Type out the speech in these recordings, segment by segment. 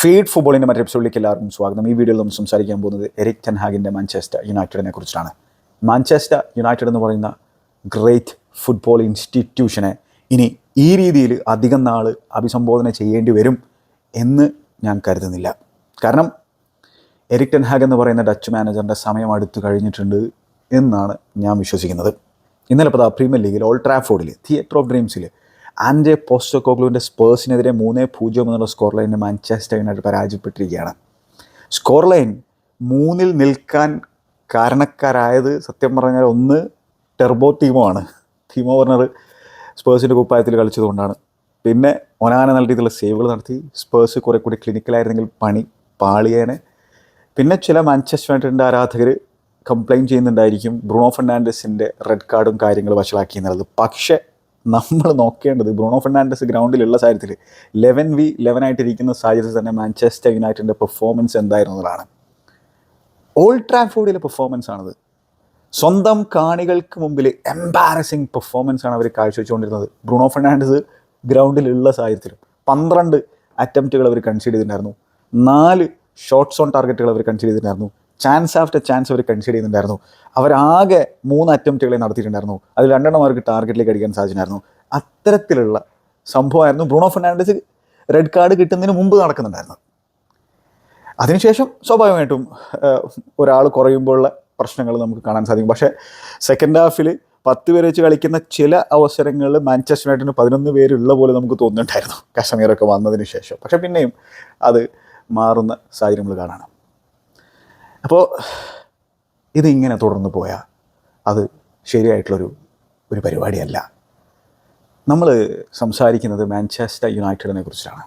Feed ഫുട്ബോളിന്റെ മറ്റൊരു എപ്പിസോഡിലേക്ക് എല്ലാവർക്കും സ്വാഗതം. ഈ വീഡിയോയിൽ നമ്മൾ സംസാരിക്കാൻ പോകുന്നത് എരിക് ടെൻഹാഗിന്റെ മാഞ്ചസ്റ്റർ യുണൈറ്റഡിനെ കുറിച്ചാണ്. മാഞ്ചസ്റ്റർ യുണൈറ്റഡ് എന്ന് പറയുന്ന ഗ്രേറ്റ് ഫുട്ബോൾ ഇൻസ്റ്റിറ്റ്യൂഷനെ ഇനി ഈ രീതിയിൽ അധികം നാൾ അഭിസംബോധന ചെയ്യേണ്ടി വരും എന്ന് ഞാൻ കരുതുന്നില്ല. കാരണം എരിക് ടെൻഹാഗ് എന്ന് പറയുന്ന ഡച്ച് മാനേജറിന്റെ സമയം അടുത്ത് കഴിഞ്ഞിട്ടുണ്ട് എന്നാണ് ഞാൻ വിശ്വസിക്കുന്നത്. ഇന്നലെ ഇപ്പോൾ പ്രീമിയർ ലീഗിൽ ഓൾ ട്രാഫോർഡിൽ തിയേറ്റർ ഓഫ് ഡ്രീംസിൽ ആൻഡെ പോസ്റ്റോക്കോഗ്ലുവിന്റെ സ്പേഴ്സിനെതിരെ മൂന്ന് പൂജ്യം എന്നുള്ള സ്കോർ ലൈനിന് മാഞ്ചസ്റ്റർ യുണൈറ്റഡ് പരാജയപ്പെട്ടിരിക്കുകയാണ്. സ്കോർ ലൈൻ മൂന്നിൽ നിൽക്കാൻ കാരണക്കാരായത് സത്യം പറഞ്ഞാൽ ഒന്ന് ടെർബോ ടീമോ ആണ്. ടീമോ പറഞ്ഞത് സ്പേഴ്സിന്റെ കുപ്പായത്തിൽ കളിച്ചതുകൊണ്ടാണ്. പിന്നെ ഒനാന നല്ല രീതിയിലുള്ള സേവുകൾ നടത്തി. സ്പേഴ്സ് കുറേ കൂടി ക്ലിനിക്കലായിരുന്നെങ്കിൽ പണി പാളിയേനെ. പിന്നെ ചില മാഞ്ചസ്റ്റർ യുണൈറ്റഡിന്റെ ആരാധകർ കംപ്ലയിന്റ് ചെയ്യുന്നുണ്ടായിരിക്കും. ബ്രൂണോ ഫെർണാണ്ടസിന്റെ റെഡ് കാർഡും കാര്യങ്ങളും വഷളാക്കി എന്നുള്ളത് പക്ഷേ നമ്മൾ നോക്കേണ്ടത് ബ്രൂണോ ഫെർണാണ്ടസ് ഗ്രൗണ്ടിലുള്ള സാഹചര്യത്തിൽ ലെവൻ വി ലെവൻ ആയിട്ടിരിക്കുന്ന സാഹചര്യത്തിൽ തന്നെ മാഞ്ചസ്റ്റർ യുണൈറ്റഡിന്റെ പെർഫോമൻസ് എന്തായിരുന്നതാണ്? ഓൾഡ് ട്രാഫോർഡിലെ പെർഫോമൻസ് ആണത്. സ്വന്തം കാണികൾക്ക് മുമ്പിൽ എംബാരസിങ് പെർഫോമൻസ് ആണ് അവർ കാഴ്ചവെച്ചുകൊണ്ടിരുന്നത്. ബ്രൂണോ ഫെർണാണ്ടസ് ഗ്രൗണ്ടിലുള്ള സാഹചര്യത്തിൽ പന്ത്രണ്ട് അറ്റംപ്റ്റുകൾ അവർ കൺസീഡ് ചെയ്തിട്ടുണ്ടായിരുന്നു. നാല് ഷോട്ട്സ് ഓൺ ടാർഗറ്റുകൾ അവർ കൺസീഡ് ചെയ്തിട്ടുണ്ടായിരുന്നു. ചാൻസ് ആഫ്റ്റർ ചാൻസ് അവർ കൺസിഡർ ചെയ്യുന്നുണ്ടായിരുന്നു. അവരാകെ മൂന്ന് അറ്റംപ്റ്റുകളെ നടത്തിയിട്ടുണ്ടായിരുന്നു. അതിൽ രണ്ടെണ്ണം അവർക്ക് ടാർഗറ്റിലേക്ക് അടിക്കാൻ സാധിച്ചിട്ടുണ്ടായിരുന്നു. അത്തരത്തിലുള്ള സംഭവമായിരുന്നു ബ്രൂണോ ഫെർണാണ്ടസ് റെഡ് കാർഡ് കിട്ടുന്നതിന് മുമ്പ് നടക്കുന്നുണ്ടായിരുന്നു അതിനുശേഷം സ്വാഭാവികമായിട്ടും ഒരാൾ കുറയുമ്പോഴുള്ള പ്രശ്നങ്ങൾ നമുക്ക് കാണാൻ സാധിക്കും. പക്ഷേ സെക്കൻഡ് ഹാഫിൽ പത്ത് പേര് വെച്ച് കളിക്കുന്ന ചില അവസരങ്ങളിൽ മാഞ്ചസ്റ്റർ യുണൈറ്റഡിന് പതിനൊന്ന് പേരുള്ള പോലെ നമുക്ക് തോന്നുന്നുണ്ടായിരുന്നു. കശ്മീരൊക്കെ വന്നതിന് ശേഷം. പക്ഷേ പിന്നെയും അത് മാറുന്ന സാഹചര്യങ്ങൾ കാണാം. അപ്പോൾ ഇതിങ്ങനെ തുടർന്ന് പോയാൽ അത് ശരിയായിട്ടുള്ളൊരു ഒരു പരിപാടിയല്ല. നമ്മൾ സംസാരിക്കുന്നത് മാഞ്ചസ്റ്റർ യുണൈറ്റഡിനെ കുറിച്ചാണ്.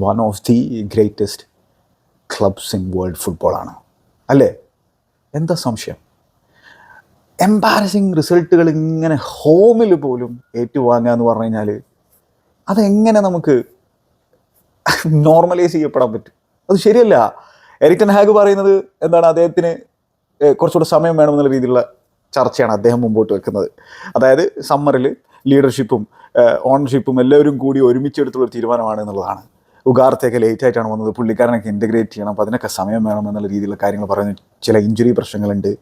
One of the greatest clubs in world ഫുട്ബോളാണ് അല്ലേ? എന്താ സംശയം? എംബാരസിങ് റിസൾട്ടുകൾ ഇങ്ങനെ ഹോമിൽ പോലും ഏറ്റുവാങ്ങുക എന്ന് പറഞ്ഞു കഴിഞ്ഞാൽ അതെങ്ങനെ നമുക്ക് നോർമലൈസ് ചെയ്യപ്പെടാൻ പറ്റും? അത് ശരിയല്ല. എരിക്ടൻ ഹാഗ് പറയുന്നത് എന്താണ്? അദ്ദേഹത്തിന് കുറച്ചുകൂടെ സമയം വേണമെന്നുള്ള രീതിയിലുള്ള ചർച്ചയാണ് അദ്ദേഹം മുമ്പോട്ട് വെക്കുന്നത്. അതായത് സമ്മറിൽ ലീഡർഷിപ്പും ഓണർഷിപ്പും എല്ലാവരും കൂടി ഒരുമിച്ചെടുത്തുള്ള ഒരു തീരുമാനമാണ് എന്നുള്ളതാണ്. ഉഗാർത്തേക്ക് ലേറ്റ് ആയിട്ടാണ് വന്നത്. പുള്ളിക്കാരനൊക്കെ ഇന്റഗ്രേറ്റ് ചെയ്യണം. അപ്പോൾ അതിനൊക്കെ സമയം വേണം എന്നുള്ള രീതിയിലുള്ള കാര്യങ്ങൾ പറയുന്നു. ചില ഇഞ്ചുറി പ്രശ്നങ്ങളുണ്ട്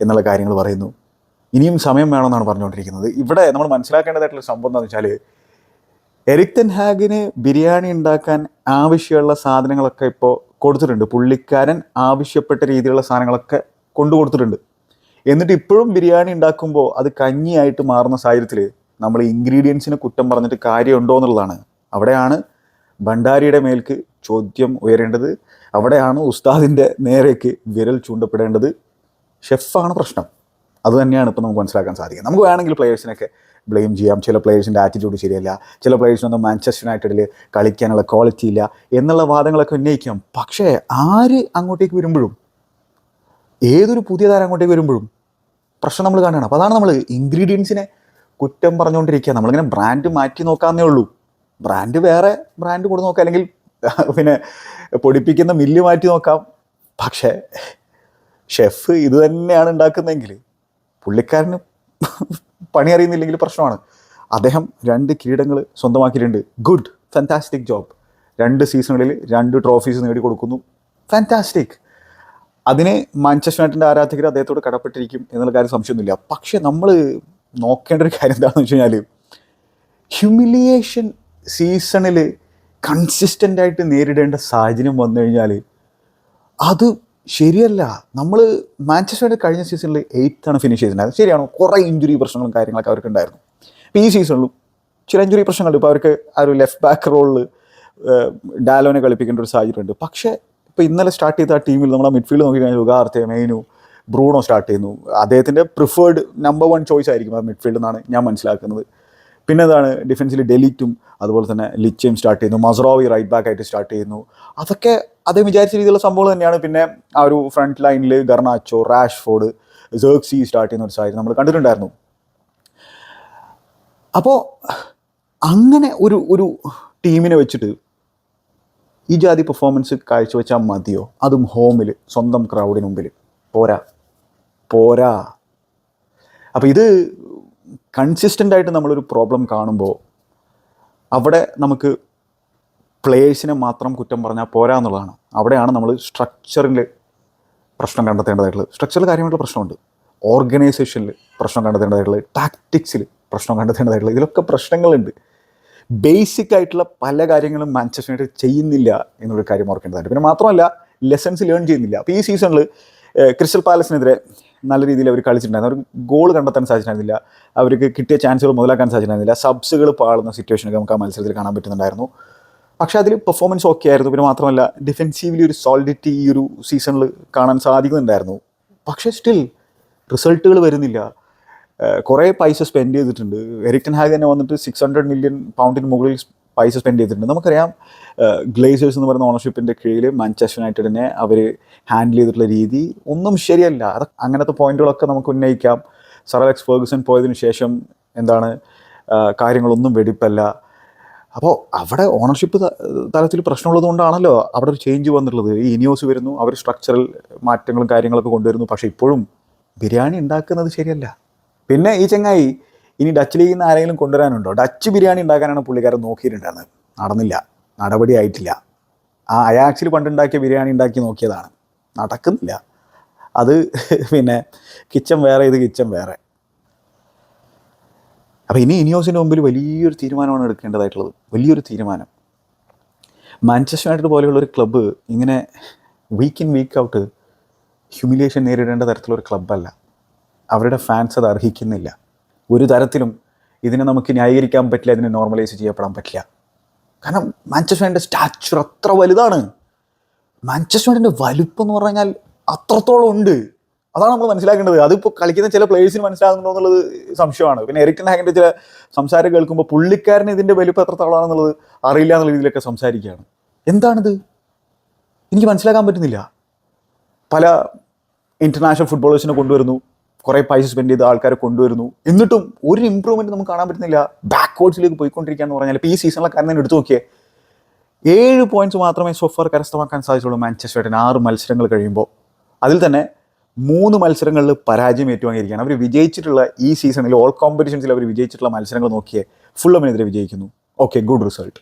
എന്നുള്ള കാര്യങ്ങൾ പറയുന്നു. ഇനിയും സമയം വേണമെന്നാണ് പറഞ്ഞുകൊണ്ടിരിക്കുന്നത്. ഇവിടെ നമ്മൾ മനസ്സിലാക്കേണ്ടതായിട്ടുള്ള സംഭവം എന്താണെന്ന് വെച്ചാൽ എരിക്തൻ ഹാഗിന് ബിരിയാണി ഉണ്ടാക്കാൻ ആവശ്യമുള്ള സാധനങ്ങളൊക്കെ ഇപ്പോൾ കൊടുത്തിട്ടുണ്ട്. പുള്ളിക്കാരൻ ആവശ്യപ്പെട്ട രീതിയിലുള്ള സാധനങ്ങളൊക്കെ കൊണ്ടു കൊടുത്തിട്ടുണ്ട്. എന്നിട്ട് ഇപ്പോഴും ബിരിയാണി ഉണ്ടാക്കുമ്പോൾ അത് കഞ്ഞിയായിട്ട് മാറുന്ന സാഹചര്യത്തിൽ നമ്മൾ ഇൻഗ്രീഡിയൻസിന് കുറ്റം പറഞ്ഞിട്ട് കാര്യമുണ്ടോ എന്നുള്ളതാണ്. അവിടെയാണ് ഭണ്ഡാരിയുടെ മേൽക്ക് ചോദ്യം ഉയരേണ്ടത്. അവിടെയാണ് ഉസ്താദിന്റെ നേരേക്ക് വിരൽ ചൂണ്ടപ്പെടേണ്ടത്. ഷെഫാണ് പ്രശ്നം. അത് തന്നെയാണ് ഇപ്പോൾ നമുക്ക് മനസ്സിലാക്കാൻ സാധിക്കുക നമുക്ക് വേണമെങ്കിൽ പ്ലേയേഴ്സിനൊക്കെ ബ്ലെയിം ചെയ്യാം. ചില പ്ലേയേഴ്സിന്റെ ആറ്റിറ്റ്യൂഡ് ശരിയല്ല. ചില പ്ലേയേഴ്സിനൊന്നും മാഞ്ചസ്റ്റർ യുണൈറ്റഡിൽ കളിക്കാനുള്ള ക്വാളിറ്റി ഇല്ല എന്നുള്ള വാദങ്ങളൊക്കെ ഉന്നയിക്കാം. പക്ഷേ ആര് അങ്ങോട്ടേക്ക് വരുമ്പോഴും ഏതൊരു പുതിയ താരം അങ്ങോട്ടേക്ക് വരുമ്പോഴും പ്രശ്നം നമ്മൾ കാണുകയാണ്. അപ്പോൾ അതാണ് നമ്മൾ ഇൻഗ്രീഡിയൻസിനെ കുറ്റം പറഞ്ഞുകൊണ്ടിരിക്കുക. നമ്മളിങ്ങനെ ബ്രാൻഡ് മാറ്റി നോക്കാമെന്നേ ഉള്ളൂ. ബ്രാൻഡ് വേറെ ബ്രാൻഡ് കൂടെ നോക്കാം. അല്ലെങ്കിൽ പിന്നെ പൊടിപ്പിക്കുന്ന മില്ല് മാറ്റി നോക്കാം. പക്ഷേ ഷെഫ് ഇത് തന്നെയാണ് ഉണ്ടാക്കുന്നതെങ്കിൽ പുള്ളിക്കാരന് പണി അറിയുന്നില്ലെങ്കിൽ പ്രശ്നമാണ്. അദ്ദേഹം രണ്ട് കിരീടങ്ങൾ സ്വന്തമാക്കിയിട്ടുണ്ട്. ഗുഡ് ഫാന്റാസ്റ്റിക് ജോബ് രണ്ട് സീസണുകളിൽ രണ്ട് ട്രോഫീസ് നേടിക്കൊടുക്കുന്നു. ഫാന്റാസ്റ്റിക് അതിന് മാഞ്ചസ്റ്റർ യുണൈറ്റഡിന്റെ ആരാധകർ അദ്ദേഹത്തോട് കടപ്പെട്ടിരിക്കും എന്നുള്ള കാര്യം സംശയമൊന്നുമില്ല. പക്ഷെ നമ്മൾ നോക്കേണ്ട ഒരു കാര്യം എന്താണെന്ന് വെച്ച് കഴിഞ്ഞാൽ ഹ്യൂമിലിയേഷൻ സീസണിൽ കൺസിസ്റ്റന്റായിട്ട് നേരിടേണ്ട സാഹചര്യം വന്നു കഴിഞ്ഞാൽ അത് ശരിയല്ല. നമ്മൾ മാഞ്ചസ്റ്റർ കഴിഞ്ഞ സീസണിൽ എയ്ത്ത് ആണ് ഫിനിഷ് ചെയ്തിട്ടുണ്ടായത്. ശരിയാണോ? കുറേ ഇഞ്ചുറി പ്രശ്നങ്ങളും കാര്യങ്ങളൊക്കെ അവർക്ക് ഉണ്ടായിരുന്നു. ഇപ്പോൾ ഈ സീസണിലും ചില ഇഞ്ചുറി പ്രശ്നങ്ങളുണ്ട്. ഇപ്പോൾ അവർക്ക് ആ ഒരു ലെഫ്റ്റ് ബാക്ക് റോളിൽ ഡാലോനെ കളിപ്പിക്കേണ്ട ഒരു സാഹചര്യമുണ്ട്. പക്ഷേ ഇപ്പോൾ ഇന്നലെ സ്റ്റാർട്ട് ചെയ്ത ആ ടീമിൽ നമ്മൾ ആ മിഡ്ഫീൽഡ് നോക്കിക്കഴിഞ്ഞാൽ ഉഗാർത്തെ മെയിനു ബ്രൂണോ സ്റ്റാർട്ട് ചെയ്യുന്നു. അദ്ദേഹത്തിന്റെ പ്രിഫേർഡ് നമ്പർ വൺ ചോയ്സ് ആയിരിക്കും ആ മിഡ്ഫീൽഡ് എന്നാണ് ഞാൻ മനസ്സിലാക്കുന്നത്. പിന്നെ എന്താണ് ഡിഫൻസിൽ ഡെലിറ്റും അതുപോലെ തന്നെ ലിച്ചയും സ്റ്റാർട്ട് ചെയ്യുന്നു മസറോവി റൈറ്റ് ബാക്ക് ആയിട്ട് സ്റ്റാർട്ട് ചെയ്യുന്നു. അതൊക്കെ അദ്ദേഹം വിചാരിച്ച രീതിയിലുള്ള സംഭവം തന്നെയാണ്. പിന്നെ ആ ഒരു ഫ്രണ്ട് ലൈനിൽ ഗർണാച്ചോ റാഷ്ഫോർഡ് സേർക്സി സ്റ്റാർട്ട് ചെയ്യുന്ന ഒരു സാഹചര്യം നമ്മൾ കണ്ടിട്ടുണ്ടായിരുന്നു. അപ്പോൾ അങ്ങനെ ഒരു ഒരു ടീമിനെ വെച്ചിട്ട് ഈ ജാതി പെർഫോമൻസ് കാഴ്ചവെച്ചാൽ മതിയോ? അതും ഹോമിൽ സ്വന്തം ക്രൗഡിന് മുമ്പിൽ പോരാ. പോരാ. അപ്പോൾ ഇത് കൺസിസ്റ്റന്റ് ആയിട്ട് നമ്മളൊരു പ്രോബ്ലം കാണുമ്പോൾ അവിടെ നമുക്ക് പ്ലേയേഴ്സിനെ മാത്രം കുറ്റം പറഞ്ഞാൽ പോരാ എന്നുള്ളതാണ്. അവിടെയാണ് നമ്മൾ സ്ട്രക്ചറിൽ പ്രശ്നം കണ്ടെത്തേണ്ടതായിട്ടുള്ളത്. സ്ട്രക്ചറിൽ കാര്യമായിട്ടുള്ള പ്രശ്നമുണ്ട്. ഓർഗനൈസേഷനിൽ പ്രശ്നം കണ്ടെത്തേണ്ടതായിട്ടുള്ളത്. ടാക്ടിക്സിൽ പ്രശ്നം കണ്ടെത്തേണ്ടതായിട്ടുള്ളത്. ഇതിലൊക്കെ പ്രശ്നങ്ങളുണ്ട്. ബേസിക് ആയിട്ടുള്ള പല കാര്യങ്ങളും മാഞ്ചസ്റ്റർ യുണൈറ്റഡ് ചെയ്യുന്നില്ല എന്നൊരു കാര്യം ഓർക്കേണ്ടതായിട്ട് പിന്നെ മാത്രമല്ല ലെസൺസ് ലേൺ ചെയ്യുന്നില്ല. അപ്പോൾ ഈ സീസണിൽ ക്രിസ്റ്റൽ പാലസിനെതിരെ നല്ല രീതിയിൽ അവർ കളിച്ചിട്ടുണ്ടായിരുന്നു. അവർ ഗോൾ കണ്ടെത്താൻ സാധിച്ചിട്ടുണ്ടായിരുന്നില്ല. അവർക്ക് കിട്ടിയ ചാൻസുകൾ മുതലാക്കാൻ സാധിച്ചിട്ടുണ്ടായിരുന്നില്ല. സബ്സുകൾ പാളുന്ന സിറ്റുവേഷനൊക്കെ നമുക്ക് ആ മത്സരത്തിൽ കാണാൻ പറ്റുന്നുണ്ടായിരുന്നു. പക്ഷേ അതിൽ പെർഫോമൻസ് ഓക്കെ ആയിരുന്നു. പിന്നെ മാത്രമല്ല ഡിഫെൻസീവ്ലി ഒരു സോളിഡിറ്റി ഈ ഒരു സീസണിൽ കാണാൻ സാധിക്കുന്നുണ്ടായിരുന്നു. പക്ഷേ സ്റ്റിൽ റിസൾട്ടുകൾ വരുന്നില്ല. കുറേ പൈസ സ്പെൻഡ് ചെയ്തിട്ടുണ്ട്. എറിക്ടൻ ഹാഗ് തന്നെ വന്നിട്ട് സിക്സ് ഹൺഡ്രഡ് മില്യൺ പൗണ്ടിന് മുകളിൽ പൈസ സ്പെൻഡ് ചെയ്തിട്ടുണ്ട്. നമുക്കറിയാം ഗ്ലേസേഴ്സ് എന്ന് പറയുന്ന ഓണർഷിപ്പിന്റെ കീഴിൽ മാഞ്ചസ്റ്റർ യുണൈറ്റഡിനെ അവർ ഹാൻഡിൽ ചെയ്തിട്ടുള്ള രീതി ഒന്നും ശരിയല്ല. അത് അങ്ങനത്തെ പോയിന്റുകളൊക്കെ നമുക്ക് ഉന്നയിക്കാം. സർ അലക്സ് പോയതിനു ശേഷം എന്താണ് കാര്യങ്ങളൊന്നും വെടിപ്പല്ല. അപ്പോൾ അവിടെ ഓണർഷിപ്പ് തലത്തിൽ പ്രശ്നമുള്ളത് കൊണ്ടാണല്ലോ അവിടെ ഒരു ചേഞ്ച് വന്നിട്ടുള്ളത്. ഈ ഇനിയോസ് വരുന്നു അവർ സ്ട്രക്ചറൽ മാറ്റങ്ങളും കാര്യങ്ങളൊക്കെ കൊണ്ടുവരുന്നു. പക്ഷേ ഇപ്പോഴും ബിരിയാണി ഉണ്ടാക്കുന്നത് ശരിയല്ല. പിന്നെ ഈ ചങ്ങായി ഇനി ഡച്ച് ലീഗിൽ നിന്ന് ആരെങ്കിലും കൊണ്ടുവരാനുണ്ടോ? ഡച്ച് ബിരിയാണി ഉണ്ടാക്കാനാണ് പുള്ളിക്കാരൻ നോക്കിയിട്ടുണ്ടായിരുന്നത്. നടന്നില്ല. നടപടി ആയിട്ടില്ല. ആ അയാക്സിൽ പണ്ടുണ്ടാക്കിയ ബിരിയാണി ഉണ്ടാക്കി നോക്കിയതാണ്. നടക്കുന്നില്ല. അത് പിന്നെ കിച്ചൺ വേറെ ഇത് കിച്ചൺ വേറെ. അപ്പോൾ ഇനി ഇനിയോസിന്റെ മുമ്പിൽ വലിയൊരു തീരുമാനമാണ് എടുക്കേണ്ടതായിട്ടുള്ളത്. വലിയൊരു തീരുമാനം. മാഞ്ചസ്റ്റർ യുണൈറ്റഡ് പോലെയുള്ള ഒരു ക്ലബ്ബ് ഇങ്ങനെ week in week out humiliation നേരിടേണ്ട തരത്തിലൊരു ക്ലബ്ബല്ല അവരുടെ ഫാൻസ് അത് അർഹിക്കുന്നില്ല. ഒരു തരത്തിലും ഇതിനെ നമുക്ക് ന്യായീകരിക്കാൻ പറ്റില്ല ഇതിനെ നോർമലൈസ് ചെയ്യപ്പെടാൻ പറ്റില്ല. കാരണം മാഞ്ചസ്റ്ററിന്റെ സ്റ്റാച്ചർ അത്ര വലുതാണ്. മാഞ്ചസ്റ്ററിന്റെ വലുപ്പം എന്ന് പറഞ്ഞാൽ അത്രത്തോളം ഉണ്ട്. അതാണ് നമ്മൾ മനസ്സിലാക്കേണ്ടത്. അതിപ്പോൾ കളിക്കുന്ന ചില പ്ലേയേഴ്സിന് മനസ്സിലാകുന്നുണ്ടോ എന്നുള്ളത് സംശയമാണ്. പിന്നെ എറിക്കൻ ഹാഗിന്റെ ചില സംസാരം കേൾക്കുമ്പോൾ പുള്ളിക്കാരന് ഇതിന്റെ വലുപ്പം എത്രത്തോളാണെന്നുള്ളത് അറിയില്ല എന്നുള്ള രീതിയിലൊക്കെ സംസാരിക്കുകയാണ്. എന്താണിത്? എനിക്ക് മനസ്സിലാക്കാൻ പറ്റുന്നില്ല. പല ഇന്റർനാഷണൽ ഫുട്ബോളേഴ്സിനെ കൊണ്ടുവരുന്നു. കുറേ പൈസ സ്പെൻഡ് ചെയ്ത് ആൾക്കാരെ കൊണ്ടുവരുന്നു. എന്നിട്ടും ഒരു ഇമ്പ്രൂവ്മെന്റ് നമുക്ക് കാണാൻ പറ്റുന്നില്ല. ബാക്ക്വേർഡ്സിലേക്ക് പോയിക്കൊണ്ടിരിക്കുക എന്ന് പറഞ്ഞാൽ ഇപ്പോൾ ഈ സീസണിലെ കാര്യം തന്നെ എടുത്തു നോക്കിയേ. ഏഴ് പോയിന്റ്സ് മാത്രമേ സോഫർ കരസ്ഥമാക്കാൻ സാധിച്ചുള്ളൂ മാഞ്ചസ്റ്റർ യുണൈറ്റഡിന് ആറ് മത്സരങ്ങൾ കഴിയുമ്പോൾ. അതിൽ തന്നെ മൂന്ന് മത്സരങ്ങളിൽ പരാജയം ഏറ്റുവാങ്ങിയിരിക്കുകയാണ്. അവർ വിജയിച്ചിട്ടുള്ള ഈ സീസണിൽ ഓൾ കോമ്പറ്റീഷൻസിൽ അവർ വിജയിച്ചിട്ടുള്ള മത്സരങ്ങൾ നോക്കിയേ. ഫുള്ളമിനെതിരെ വിജയിക്കുന്നു. ഓക്കെ ഗുഡ് റിസൾട്ട്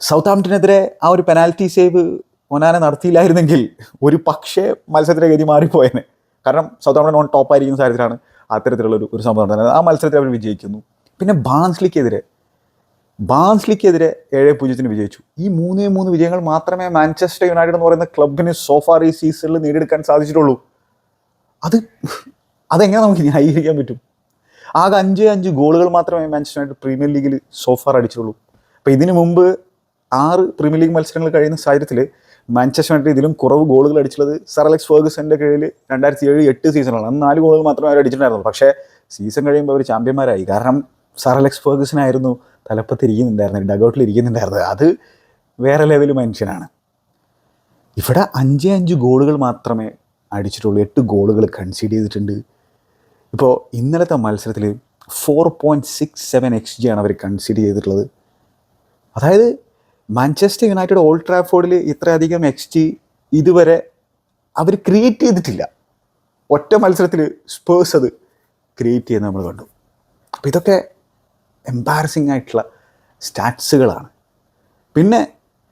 സൗത്ത് ആംപ്ടനെതിരെ ആ ഒരു പെനാൽറ്റി സേവ് ഒനാനെ നടത്തിയില്ലായിരുന്നെങ്കിൽ ഒരു പക്ഷേ മത്സരത്തിലെ ഗതി മാറിപ്പോയേനെ. കാരണം സൗത്ത് ആംപ്ടൺ ഓൺ ടോപ്പ് ആയിരിക്കുന്ന സാഹചര്യത്തിലാണ് അത്തരത്തിലുള്ള ഒരു സംഭവം നടന്നത്. ആ മത്സരത്തിൽ അവർ വിജയിക്കുന്നു. പിന്നെ ബാൻസ്ലിക്കെതിരെ ബാൻസ്ലിക്കെതിരെ ഏഴ് പൂജ്യത്തിന് വിജയിച്ചു. ഈ മൂന്നേ മൂന്ന് വിജയങ്ങൾ മാത്രമേ മാഞ്ചസ്റ്റർ യുണൈറ്റഡ് എന്ന് പറയുന്ന ക്ലബിന് സോഫാർ ഈ സീസണിൽ നേടിയെടുക്കാൻ സാധിച്ചിട്ടുള്ളൂ. അത് അതെങ്ങനെ നമുക്ക് ന്യായീകരിക്കാൻ പറ്റും? ആകെ അഞ്ച് അഞ്ച് ഗോളുകൾ മാത്രമേ മാഞ്ചസ്റ്റർ യുണൈറ്റഡ് പ്രീമിയർ ലീഗിൽ സോഫാർ അടിച്ചുള്ളൂ അപ്പോൾ ഇതിനു മുമ്പ് ആറ് പ്രീമിയർ ലീഗ് മത്സരങ്ങൾ കഴിയുന്ന സാഹചര്യത്തിൽ മാഞ്ചസ്റ്റർ യുണൈറ്റഡ് ഇതിലും കുറവ് ഗോളുകൾ അടിച്ചുള്ളത് സർ അലക്സ് ഫേഗസന്റെ കീഴിൽ രണ്ടായിരത്തി ഏഴ് എട്ട് സീസണാണ് അന്ന് നാല് ഗോളുകൾ മാത്രമേ അവർ അടിച്ചിട്ടുണ്ടായിരുന്നുള്ളൂ. പക്ഷേ സീസൺ കഴിയുമ്പോൾ അവർ ചാമ്പ്യന്മാരായി കാരണം സർ അലക്സ് ഫേഗസനായിരുന്നു തലപ്പത്ത് ഇരിക്കുന്നുണ്ടായിരുന്നത് ഡഗൗട്ടിൽ ഇരിക്കുന്നുണ്ടായിരുന്നത് അത് വേറെ ലെവൽ മനുഷ്യനാണ്. ഇവിടെ അഞ്ച് അഞ്ച് ഗോളുകൾ മാത്രമേ അടിച്ചിട്ടുള്ളൂ. എട്ട് ഗോളുകൾ കൺസീഡ് ചെയ്തിട്ടുണ്ട്. ഇപ്പോൾ ഇന്നലത്തെ മത്സരത്തിൽ four point six seven X G ആണ് അവർ കൺസീഡ് ചെയ്തിട്ടുള്ളത്. അതായത് മാഞ്ചസ്റ്റർ യുണൈറ്റഡ് ഓൾഡ് ട്രാഫോർഡിൽ ഇത്രയധികം എക്സ് ജി ഇതുവരെ അവർ ക്രിയേറ്റ് ചെയ്തിട്ടില്ല. ഒറ്റ മത്സരത്തിൽ സ്പേഴ്സ് അത് ക്രിയേറ്റ് ചെയ്യുന്നത് നമ്മൾ കണ്ടു. അപ്പോൾ ഇതൊക്കെ എംബാരസിങ് ആയിട്ടുള്ള സ്റ്റാറ്റ്സുകളാണ് പിന്നെ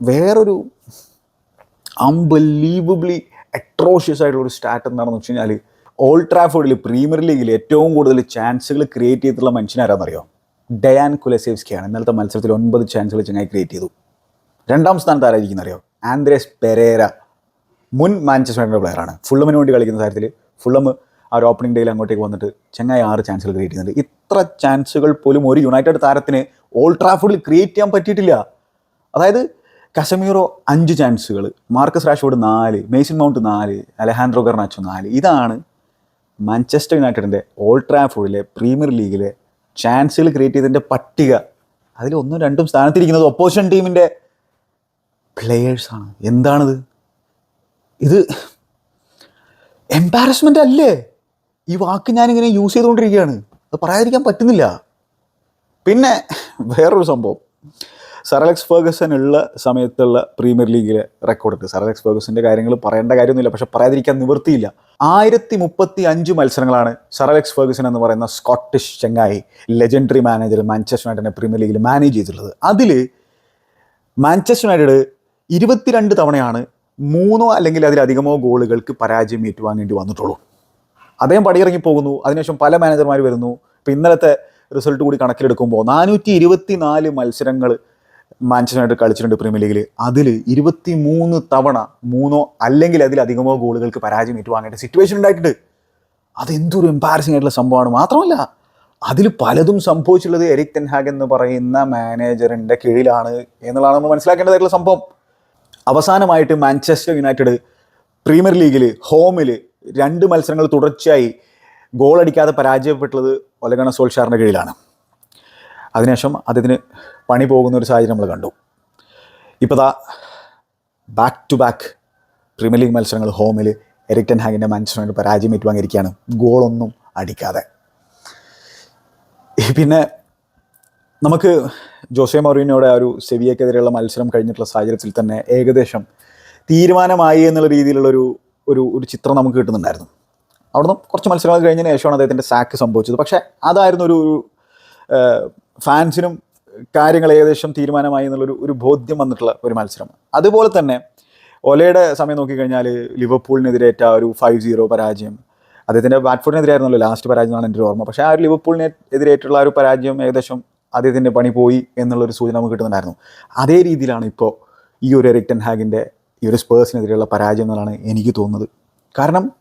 വേറൊരു അൺബിലീവബ്ലി അട്രോഷ്യസ് ആയിട്ടുള്ള ഒരു സ്റ്റാറ്റ് എന്താണെന്ന് വെച്ച് കഴിഞ്ഞാൽ ഓൾഡ് ട്രാഫോർഡിൽ പ്രീമിയർ ലീഗിൽ ഏറ്റവും കൂടുതൽ ചാൻസുകൾ ക്രിയേറ്റ് ചെയ്തിട്ടുള്ള മനുഷ്യനാരാണെന്നറിയോ ഡയാൻ കുലസേവ്സ്കിയാണ് ഇന്നലത്തെ മത്സരത്തിൽ ഒൻപത് ചാൻസുകൾ ചങ്ങായി ക്രിയേറ്റ് ചെയ്തു. രണ്ടാം സ്ഥാനത്ത് ആരായിരിക്കും അറിയോ? Andreas Pereira. മുൻ മാഞ്ചസ്റ്റർ യുണൈറ്റഡ് പ്ലെയറാണ് ഫുള്ളമിന് വേണ്ടി കളിക്കുന്ന കാര്യത്തിൽ ഫുള്ളം ആ ഒരു ഓപ്പണിംഗ് ഡേയിൽ അങ്ങോട്ടേക്ക് വന്നിട്ട് ചെങ്ങായി ആറ് ചാൻസുകൾ ക്രിയേറ്റ് ചെയ്യുന്നുണ്ട്. ഇത്ര ചാൻസുകൾ പോലും ഒരു യുണൈറ്റഡ് താരത്തിന് ഓൾഡ് ട്രാഫോർഡിൽ ക്രിയേറ്റ് ചെയ്യാൻ പറ്റിയിട്ടില്ല. അതായത് കസമീറോ അഞ്ച് ചാൻസുകൾ മാർക്കസ് റാഷ്ഫോർഡ് നാല് മേസിൻ മൗണ്ട് നാല് അലഹാൻഡ്രോ ഗർണാച്ചോ നാല്. ഇതാണ് മാഞ്ചസ്റ്റർ യുണൈറ്റഡിന്റെ ഓൾഡ് ട്രാഫോർഡിലെ പ്രീമിയർ ലീഗിലെ ചാൻസുകൾ ക്രിയേറ്റ് ചെയ്തതിന്റെ പട്ടിക. അതിൽ ഒന്നും രണ്ടും സ്ഥാനത്തിരിക്കുന്നത് ഒപ്പോസിഷൻ ടീമിന്റെ പ്ലെയേഴ്സാണ് എന്താണിത്? ഇത് എംബാരസ്മെന്റ് അല്ലേ? ഈ വാക്ക് ഞാനിങ്ങനെ യൂസ് ചെയ്തുകൊണ്ടിരിക്കുകയാണ്. അത് പറയാതിരിക്കാൻ പറ്റുന്നില്ല. പിന്നെ വേറൊരു സംഭവം. സറലക്സ് ഫേഗസൺ ഉള്ള സമയത്തുള്ള പ്രീമിയർ ലീഗിലെ റെക്കോർഡ് സറലക്സ് ഫേഗസിന്റെ കാര്യങ്ങൾ പറയേണ്ട കാര്യമൊന്നുമില്ല. പക്ഷെ പറയാതിരിക്കാൻ നിവൃത്തിയില്ല. ആയിരത്തി മുപ്പത്തി അഞ്ച് മത്സരങ്ങളാണ് സറലക്സ് ഫേഗസൺ എന്ന് പറയുന്ന സ്കോട്ടിഷ് ചെങ്ങായി ലെജൻഡറി മാനേജർ മാഞ്ചസ്റ്റർ യുണൈറ്റഡിനെ പ്രീമിയർ ലീഗിൽ മാനേജ് ചെയ്തിട്ടുള്ളത്. അതിൽ മാഞ്ചസ്റ്റർ യുണൈറ്റഡ് ഇരുപത്തിരണ്ട് തവണയാണ് മൂന്നോ അല്ലെങ്കിൽ അതിലധികമോ ഗോളുകൾക്ക് പരാജയം ഏറ്റുവാങ്ങേണ്ടി വന്നിട്ടുള്ളൂ. അദ്ദേഹം പടിയിറങ്ങി പോകുന്നു. അതിനുശേഷം പല മാനേജർമാർ വരുന്നു. ഇപ്പം ഇന്നലത്തെ റിസൾട്ട് കൂടി കണക്കിലെടുക്കുമ്പോൾ നാനൂറ്റി ഇരുപത്തി നാല് മത്സരങ്ങൾ മാഞ്ചസ്റ്റർ യുണൈറ്റഡ് കളിച്ചിട്ടുണ്ട് പ്രീമിയർ ലീഗിൽ അതിൽ ഇരുപത്തി മൂന്ന് തവണ മൂന്നോ അല്ലെങ്കിൽ അതിലധികമോ ഗോളുകൾക്ക് പരാജയം ഏറ്റുവാങ്ങേണ്ട സിറ്റുവേഷൻ ഉണ്ടായിട്ടുണ്ട്. അതെന്തൊരു എംപാരസിംഗ് ആയിട്ടുള്ള സംഭവമാണ്. മാത്രമല്ല അതിൽ പലതും സംഭവിച്ചുള്ളത് എരിക് തെൻഹാഗ് എന്ന് പറയുന്ന മാനേജറിന്റെ കീഴിലാണ് എന്നുള്ളതാണ് നമ്മൾ മനസ്സിലാക്കേണ്ടതായിട്ടുള്ള സംഭവം. അവസാനമായിട്ട് മാഞ്ചസ്റ്റർ യുണൈറ്റഡ് പ്രീമിയർ ലീഗിൽ ഹോമിൽ രണ്ട് മത്സരങ്ങൾ തുടർച്ചയായി ഗോൾ അടിക്കാതെ പരാജയപ്പെട്ടുള്ളത് ഒലഗണ സോൾഷാറിന്റെ കീഴിലാണ്. അതിനുശേഷം അദ്ദേഹത്തിന് പണി പോകുന്ന ഒരു സാഹചര്യം നമ്മൾ കണ്ടു. ഇപ്പോൾ ദാ back to back premier league മത്സരങ്ങൾ ഹോമിൽ എറിക്ടൻ ഹാഗിന്റെ മാഞ്ചസ്റ്റർ യുണൈറ്റഡ് പരാജയം ഏറ്റുവാങ്ങിയിരിക്കുകയാണ്. ഗോളൊന്നും അടിക്കാതെ. പിന്നെ നമുക്ക് ജോസെ മൗറീനോയുടെ ആ ഒരു സെവിയക്കെതിരെയുള്ള മത്സരം കഴിഞ്ഞിട്ടുള്ള സാഹചര്യത്തിൽ തന്നെ ഏകദേശം തീരുമാനമായി എന്നുള്ള രീതിയിലുള്ളൊരു ഒരു ഒരു ചിത്രം നമുക്ക് കിട്ടുന്നുണ്ടായിരുന്നു. അവിടുന്ന് കുറച്ച് മത്സരങ്ങൾ കഴിഞ്ഞതിന് ശേഷമാണ് അദ്ദേഹത്തിന്റെ സാക്ക് സംഭവിച്ചത്. പക്ഷേ അതായിരുന്നു ഒരു ഫാൻസിനും കാര്യങ്ങൾ ഏകദേശം തീരുമാനമായി എന്നുള്ളൊരു ഒരു ബോധ്യം വന്നിട്ടുള്ള ഒരു മത്സരം. അതുപോലെ തന്നെ ഒലയുടെ സമയം നോക്കിക്കഴിഞ്ഞാൽ ലിവർപൂളിനെതിരേറ്റ ഒരു ഫൈവ് സീറോ പരാജയം. അദ്ദേഹത്തിന്റെ വാറ്റ്ഫോർഡിനെതിരായിരുന്നല്ലോ ലാസ്റ്റ് പരാജയമാണ് എന്നാണ് എന്റെ ഓർമ്മ. പക്ഷേ ആ ഒരു ലിവർപൂളിനെ എതിരേറ്റുള്ള ഒരു പരാജയം ഏകദേശം അദ്ദേഹത്തിന്റെ പണി പോയി എന്നുള്ളൊരു സൂചന നമുക്ക് കിട്ടുന്നുണ്ടായിരുന്നു. അതേ രീതിയിലാണ് ഇപ്പോൾ ഈ ഒരു റിക്ടൻ ഹാഗിന്റെ ഈ ഒരു സ്പേഴ്സിനെതിരെയുള്ള പരാജയം എന്നാണ് എനിക്ക് തോന്നുന്നത്. കാരണം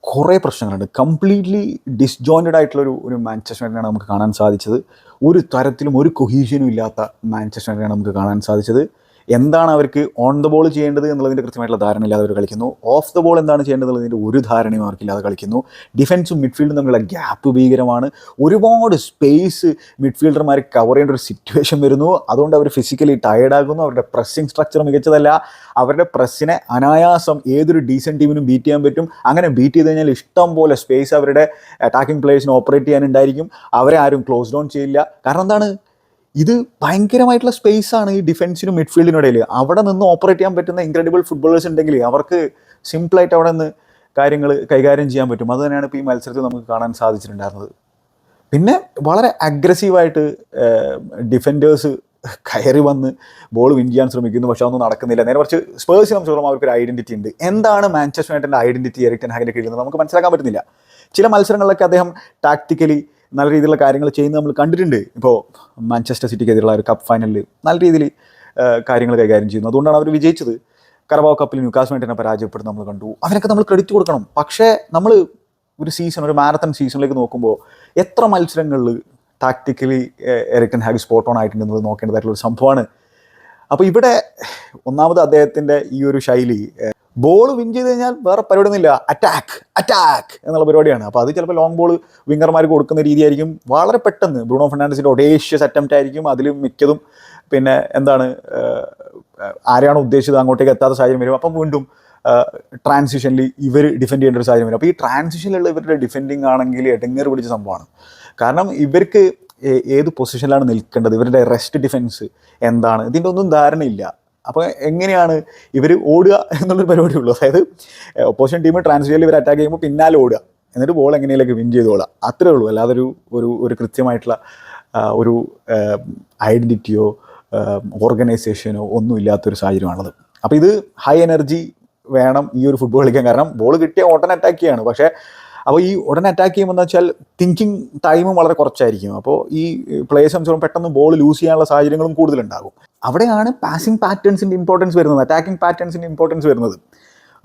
കുറേ പ്രശ്നങ്ങളുണ്ട്. കംപ്ലീറ്റ്ലി ഡിസ്ജോയിന്റഡ് ആയിട്ടുള്ളൊരു ഒരു മാഞ്ചസ്റ്റർ നമുക്ക് കാണാൻ സാധിച്ചത്. ഒരു തരത്തിലും ഒരു കൊഹീഷനും ഇല്ലാത്ത മാഞ്ചസ്റ്റർ നമുക്ക് കാണാൻ സാധിച്ചത്. എന്താണ് അവർക്ക് ഓൺ ദ ബോൾ ചെയ്യേണ്ടത് എന്നുള്ളതിന്റെ കൃത്യമായിട്ടുള്ള ധാരണ ഇല്ലാതെ അവർ കളിക്കുന്നു. ഓഫ് ദ ബോൾ എന്താണ് ചെയ്യേണ്ടത് എന്നുള്ളതിന്റെ ഒരു ധാരണയും അവർക്കില്ലാതെ കളിക്കുന്നു. ഡിഫൻസും മിഡ്ഫീൽഡും തമ്മിലുള്ള ഗ്യാപ്പ് ഭീകരമാണ്. ഒരുപാട് സ്പേസ് മിഡ്ഫീൽഡർമാർ കവർ ചെയ്യേണ്ട ഒരു സിറ്റുവേഷൻ വരുന്നു. അതുകൊണ്ട് അവർ ഫിസിക്കലി ടയർഡാകുന്നു അവരുടെ പ്രസ്സിങ് സ്ട്രക്ചർ മികച്ചതല്ല. അവരുടെ പ്രസ്സിനെ അനായാസം ഏതൊരു ഡീസന്റ് ടീമിനും ബീറ്റ് ചെയ്യാൻ പറ്റും. അങ്ങനെ ബീറ്റ് ചെയ്ത് കഴിഞ്ഞാൽ ഇഷ്ടം പോലെ സ്പേസ് അവരുടെ അറ്റാക്കിംഗ് പ്ലേയേഴ്സിന് ഓപ്പറേറ്റ് ചെയ്യാനുണ്ടായിരിക്കും. അവരെ ആരും ക്ലോസ് ഡൗൺ ചെയ്യില്ല. കാരണം എന്താണ്? ഇത് ഭയങ്കരമായിട്ടുള്ള സ്പേസ് ആണ് ഈ ഡിഫൻസിനും മിഡ്ഫീൽഡിനും ഇടയിൽ അവിടെ നിന്ന് ഓപ്പറേറ്റ് ചെയ്യാൻ പറ്റുന്ന ഇൻക്രെഡിബിൾ ഫുട്ബോളേഴ്സ് ഉണ്ടെങ്കിൽ അവർക്ക് സിമ്പിളായിട്ട് അവിടെ നിന്ന് കാര്യങ്ങൾ കൈകാര്യം ചെയ്യാൻ പറ്റും. അത് തന്നെയാണ് ഇപ്പോൾ ഈ മത്സരത്തിൽ നമുക്ക് കാണാൻ സാധിച്ചിട്ടുണ്ടായിരുന്നത്. പിന്നെ വളരെ അഗ്രസീവായിട്ട് ഡിഫൻഡേഴ്സ് കയറി വന്ന് ബോൾ വിൻ ചെയ്യാൻ ശ്രമിക്കുന്നു. പക്ഷെ അതൊന്നും നടക്കുന്നില്ല. നേരെ കുറച്ച് സ്പേഴ്സിനെ സംബന്ധിച്ചോളം അവർക്കൊരു ഐഡന്റിറ്റി ഉണ്ട്. എന്താണ് മാഞ്ചസ്റ്റർ യുണൈറ്റഡിന്റെ ഐഡന്റിറ്റി എറിക്ടൻ ഹാഗിന്റെ കീഴിൽ നമുക്ക് മനസ്സിലാക്കാൻ പറ്റുന്നില്ല. ചില മത്സരങ്ങളിലൊക്കെ അദ്ദേഹം ടാക്ടിക്കലി നല്ല രീതിയിലുള്ള കാര്യങ്ങൾ ചെയ്യുന്നത് നമ്മൾ കണ്ടിട്ടുണ്ട്. ഇപ്പോൾ മാഞ്ചസ്റ്റർ സിറ്റിക്കെതിരെയുള്ള ഒരു കപ്പ് ഫൈനലിൽ നല്ല രീതിയിൽ കാര്യങ്ങൾ കൈകാര്യം ചെയ്യുന്നു. അതുകൊണ്ടാണ് അവർ വിജയിച്ചത്. കറബാവ് കപ്പിൽ ന്യൂക്കാസ് യുണൈറ്റഡിനെ പരാജയപ്പെടുന്നത് നമ്മൾ കണ്ടു. അവരൊക്കെ നമ്മൾ ക്രെഡിറ്റ് കൊടുക്കണം. പക്ഷേ നമ്മൾ ഒരു സീസൺ ഒരു മാരത്തൺ സീസണിലേക്ക് നോക്കുമ്പോൾ എത്ര മത്സരങ്ങളിൽ tactically Erik ten Hag spot on ആയിട്ടുണ്ടെന്നത് നോക്കേണ്ടതായിട്ടുള്ള ഒരു സംഭവമാണ്. അപ്പോൾ ഇവിടെ ഒന്നാമത് അദ്ദേഹത്തിന്റെ ഈ ഒരു ശൈലി ബോൾ വിൻ ചെയ്ത് കഴിഞ്ഞാൽ വേറെ പരിപാടിയൊന്നുമില്ല. അറ്റാക്ക് അറ്റാക്ക് എന്നുള്ള പരിപാടിയാണ്. അപ്പോൾ അത് ചിലപ്പോൾ ലോങ് ബോൾ വിങ്ങർമാർക്ക് കൊടുക്കുന്ന രീതിയായിരിക്കും. വളരെ പെട്ടെന്ന് ബ്രൂണോ ഫെർണാണ്ടസിന്റെ ഒഡേഷ്യസ് അറ്റംപ്റ്റ് ആയിരിക്കും. അതിൽ മിക്കതും പിന്നെ എന്താണ് ആരെയാണ് ഉദ്ദേശിച്ചത് അങ്ങോട്ടേക്ക് എത്താത്ത സാഹചര്യം വരും. അപ്പം വീണ്ടും ട്രാൻസിഷനിൽ ഇവർ ഡിഫെൻഡ് ചെയ്യേണ്ട ഒരു സാഹചര്യം വരും. അപ്പോൾ ഈ ട്രാൻസിഷനിലുള്ള ഇവരുടെ ഡിഫെൻഡിങ് ആണെങ്കിൽ എടങ്ങേറ് പിടിച്ച സംഭവമാണ്. കാരണം ഇവർക്ക് ഏത് പൊസിഷനിലാണ് നിൽക്കേണ്ടത്? ഇവരുടെ റെസ്റ്റ് ഡിഫെൻസ് എന്താണ്? ഇതിന്റെ ഒന്നും ധാരണയില്ല. അപ്പോൾ എങ്ങനെയാണ് ഇവർ ഓടുക എന്നുള്ളൊരു പരിപാടി ഉള്ളൂ അതായത് ഓപ്പോസിഷൻ ടീം ട്രാൻസ്ഫർ ഇവർ അറ്റാക്ക് ചെയ്യുമ്പോൾ പിന്നാലെ ഓടുക. എന്നിട്ട് ബോൾ എങ്ങനെയൊക്കെ വിൻ ചെയ്തോളാം. അത്രേ ഉള്ളൂ. അല്ലാതെ ഒരു ഒരു ഒരു കൃത്യമായിട്ടുള്ള ഒരു ഐഡന്റിറ്റിയോ ഓർഗനൈസേഷനോ ഒന്നും ഇല്ലാത്തൊരു സാഹചര്യമാണത് അപ്പോൾ ഇത് ഹൈ എനർജി വേണം ഈ ഒരു ഫുട്ബോൾ കളിക്കാൻ. കാരണം ബോൾ കിട്ടിയ ഓട്ടൻ അറ്റാക്ക് ചെയ്യാണ്. പക്ഷേ അപ്പോൾ ഈ ഉടനെ അറ്റാക്ക് ചെയ്യുമ്പോൾ എന്ന് വെച്ചാൽ തിങ്കിങ് ടൈമും വളരെ കുറച്ചായിരിക്കും. അപ്പോൾ ഈ പ്ലേയേഴ്സ് സംബന്ധിച്ചോളം പെട്ടെന്ന് ബോൾ ലൂസ് ചെയ്യാനുള്ള സാഹചര്യങ്ങളും കൂടുതലുണ്ടാകും. അവിടെയാണ് പാസിംഗ് പാറ്റേൺസിന്റെ ഇമ്പോർട്ടൻസ് വരുന്നത് അറ്റാക്കിംഗ് പാറ്റേൺസിന്റെ ഇമ്പോർട്ടൻസ് വരുന്നത്.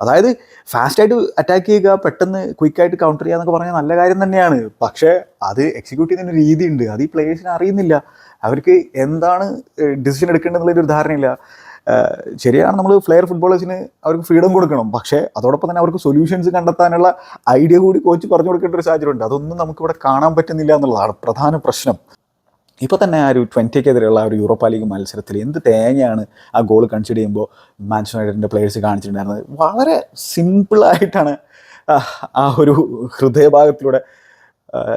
അതായത് ഫാസ്റ്റായിട്ട് അറ്റാക്ക് ചെയ്യുക പെട്ടെന്ന് ക്വിക്കായിട്ട് കൗണ്ടർ ചെയ്യുക എന്നൊക്കെ പറഞ്ഞാൽ നല്ല കാര്യം തന്നെയാണ്. പക്ഷേ അത് എക്സിക്യൂട്ട് ചെയ്യുന്ന രീതിയുണ്ട്. അത് ഈ പ്ലേയേഴ്സിന് അറിയുന്നില്ല. അവർക്ക് എന്താണ് ഡിസിഷൻ എടുക്കേണ്ടതെന്നുള്ളൊരു ധാരണയില്ല. ശരിയാണ് നമ്മൾ ഫ്ലെയർ ഫുട്ബോളേഴ്സിന് അവർക്ക് ഫ്രീഡം കൊടുക്കണം. പക്ഷേ അതോടൊപ്പം തന്നെ അവർക്ക് സൊല്യൂഷൻസ് കണ്ടെത്താനുള്ള ഐഡിയ കൂടി കോച്ച് പറഞ്ഞു കൊടുക്കേണ്ട ഒരു സാഹചര്യമുണ്ട്. അതൊന്നും നമുക്കിവിടെ കാണാൻ പറ്റുന്നില്ല എന്നുള്ളതാണ് പ്രധാന പ്രശ്നം. ഇപ്പോൾ തന്നെ ആ ഒരു ട്വന്റിക്കെതിരെയുള്ള ഒരു യൂറോപ്പ ലീഗ് മത്സരത്തിൽ എന്ത് തേങ്ങയാണ് ആ ഗോൾ കൺസിഡർ ചെയ്യുമ്പോൾ യുണൈറ്റഡിന്റെ പ്ലേയേഴ്സ് കാണിച്ചിട്ടുണ്ടായിരുന്നത്? വളരെ സിമ്പിളായിട്ടാണ് ആ ഒരു ഹൃദയഭാഗത്തിലൂടെ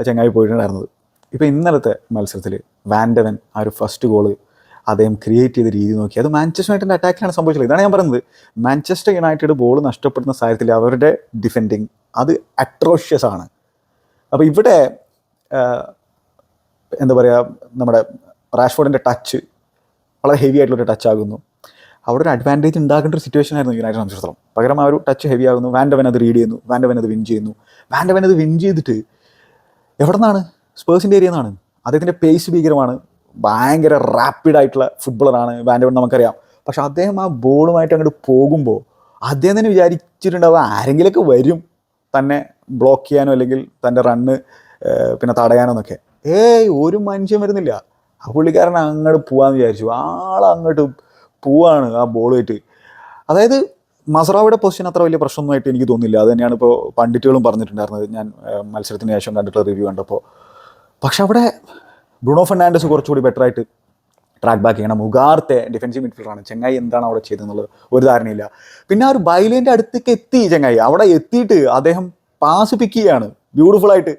ചങ്ങായി പോയിട്ടുണ്ടായിരുന്നത്. ഇപ്പോൾ ഇന്നലത്തെ മത്സരത്തിൽ വാൻഡവൻ ആ ഒരു ഫസ്റ്റ് ഗോൾ അദ്ദേഹം ക്രിയേറ്റ് ചെയ്ത രീതി നോക്കി. അത് മാഞ്ചസ്റ്റർ യുണൈറ്റഡിന്റെ അറ്റാക്കിലാണ് സംഭവിച്ചത്. ഇതാണ് ഞാൻ പറയുന്നത്. മാഞ്ചസ്റ്റർ യുണൈറ്റഡ് ബോൾ നഷ്ടപ്പെടുന്ന സാഹചര്യത്തിൽ അവരുടെ ഡിഫെൻഡിങ് അത് അട്രോഷ്യസ് ആണ്. അപ്പോൾ ഇവിടെ എന്താ പറയുക നമ്മുടെ റാഷ്ഫോർഡിന്റെ ടച്ച് വളരെ ഹെവി ആയിട്ടുള്ളൊരു ടച്ച് ആകുന്നു. അവിടെ ഒരു അഡ്വാന്റേജ് ഉണ്ടാകേണ്ട ഒരു സിറ്റുവേഷൻ ആയിരുന്നു യുണൈറ്റഡ് സംബന്ധിച്ചിടത്തോളം. പകരം ആ ഒരു ടച്ച് ഹെവി ആകുന്നു. വാൻഡവൻ അത് റീഡ് ചെയ്യുന്നു. വാൻഡവൻ അത് വിൻ ചെയ്യുന്നു. വാൻഡവൻ അത് വിൻ ചെയ്തിട്ട് എവിടെ നിന്നാണ് സ്പേഴ്സിന്റെ ഏരിയ നിന്നാണ് അദ്ദേഹത്തിന്റെ പേസ് ഭീകരമാണ്. ഭയങ്കര റാപ്പിഡ് ആയിട്ടുള്ള ഫുട്ബോളറാണ് വാൻഡവൺ നമുക്കറിയാം. പക്ഷെ അദ്ദേഹം ആ ബോളുമായിട്ട് അങ്ങോട്ട് പോകുമ്പോൾ അദ്ദേഹം തന്നെ വിചാരിച്ചിട്ടുണ്ടാവുക ആരെങ്കിലൊക്കെ വരും തന്നെ ബ്ലോക്ക് ചെയ്യാനോ അല്ലെങ്കിൽ തന്റെ റണ്ണ് പിന്നെ തടയാനോ എന്നൊക്കെ. ഏയ് ഒരു മനുഷ്യൻ വരുന്നില്ല. ആ പുള്ളിക്കാരൻ അങ്ങോട്ട് പോകാമെന്ന് വിചാരിച്ചു. ആളങ്ങോട്ട് പോവാണ് ആ ബോളുമായിട്ട് അതായത് മസറാവിയുടെ പൊസിഷൻ അത്ര വലിയ പ്രശ്നമൊന്നുമായിട്ട് എനിക്ക് തോന്നുന്നില്ല. അത് തന്നെയാണ് ഇപ്പോൾ പണ്ഡിറ്റുകളും പറഞ്ഞിട്ടുണ്ടായിരുന്നത്. ഞാൻ മത്സരത്തിന് ശേഷം കണ്ടിട്ടുള്ള റിവ്യൂ കണ്ടപ്പോൾ പക്ഷെ അവിടെ ബ്രൂണോ ഫെർണാണ്ടസ് കുറച്ചുകൂടി ബെറ്റർ ആയിട്ട് ട്രാക്ക് ബാക്ക് ചെയ്യണം. മുഗാർത്തെ ഡിഫൻസീവ് മിഡ്ഫീൽഡറാണ് ചെങ്ങായി എന്താണ് അവിടെ ചെയ്തതെന്നുള്ളത് ഒരു ധാരണയില്ല. പിന്നെ ആ ഒരു ബൈലേന്റെ അടുത്തേക്ക് എത്തി ചെങ്ങായി. അവിടെ എത്തിയിട്ട് അദ്ദേഹം പാസ് പിക്ക് ചെയ്യാണ്. ബ്യൂട്ടിഫുൾ ആയിട്ട്.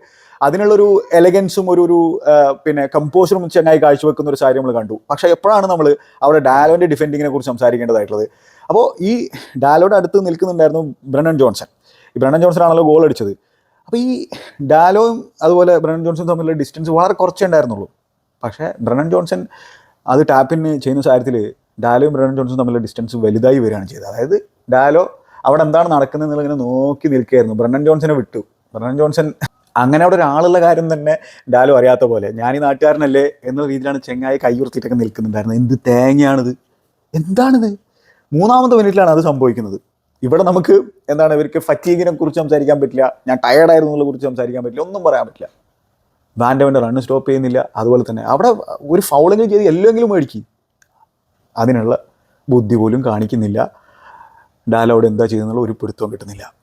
അതിനുള്ളൊരു എലഗൻസും ഒരു ഒരു പിന്നെ കമ്പോസറും ചെങ്ങായി കാഴ്ചവെക്കുന്ന ഒരു സാഹചര്യം നമ്മൾ കണ്ടു. പക്ഷേ എപ്പോഴാണ് നമ്മൾ അവിടെ ഡാലോന്റെ ഡിഫെൻഡിങ്ങിനെ കുറിച്ച് സംസാരിക്കേണ്ടതായിട്ടുള്ളത്? അപ്പോൾ ഈ ഡാലോയുടെ അടുത്ത് നിൽക്കുന്നുണ്ടായിരുന്നു ബ്രണ്ണൻ ജോൺസൺ. ഈ ബ്രണ്ണൻ ജോൺസൺ ആണല്ലോ ഗോൾ അടിച്ചത്. അപ്പോൾ ഈ ഡാലോയും അതുപോലെ ബ്രണ്ണൻ ജോൺസൺ തമ്മിലുള്ള ഡിസ്റ്റൻസ് വളരെ കുറച്ചേ ഉണ്ടായിരുന്നുള്ളൂ. പക്ഷേ ബ്രണ്ണൻ ജോൺസൺ അത് ടാപ്പിന് ചെയ്യുന്ന കാര്യത്തിൽ ഡാലോയും ബ്രണ്ണൻ ജോൺസൺ തമ്മിലുള്ള ഡിസ്റ്റൻസ് വലുതായി വരികയാണ് ചെയ്തത്. അതായത് ഡാലോ അവിടെ എന്താണ് നടക്കുന്നത് എന്നുള്ളതിനെ നോക്കി നിൽക്കുകയായിരുന്നു. ബ്രണ്ണൻ ജോൺസനെ വിട്ടു. ബ്രണ്ണൻ ജോൺസൺ അങ്ങനെ അവിടെ ഒരാളുള്ള കാര്യം തന്നെ ഡാലോ അറിയാത്ത പോലെ ഞാൻ ഈ നാട്ടുകാരനല്ലേ എന്നുള്ള രീതിയിലാണ് ചെങ്ങായി കൈയുറത്തിട്ടൊക്കെ നിൽക്കുന്നുണ്ടായിരുന്നത്. എന്ത് തേങ്ങയാണിത്? എന്താണിത്? മൂന്നാമത്തെ മിനിറ്റിലാണ് അത് സംഭവിക്കുന്നത്. ഇവിടെ നമുക്ക് എന്താണ് ഇവർക്ക് ഫറ്റീഗിനെ കുറിച്ച് സംസാരിക്കാൻ പറ്റില്ല ഞാൻ ടയർഡായിരുന്നു എന്നുള്ള കുറിച്ച് സംസാരിക്കാൻ പറ്റില്ല ഒന്നും പറയാൻ പറ്റില്ല. വാൻഡവന്റെ റണ്ണ് സ്റ്റോപ്പ് ചെയ്യുന്നില്ല അതുപോലെ തന്നെ. അവിടെ ഒരു ഫൗളെങ്കിലും ചെയ്ത് എല്ലെങ്കിലും മേടിക്കും. അതിനുള്ള ബുദ്ധി പോലും കാണിക്കുന്നില്ല. ഡാലോട് എന്താ ചെയ്യുന്നുള്ള ഒരു പിടുത്തവും കിട്ടുന്നില്ല.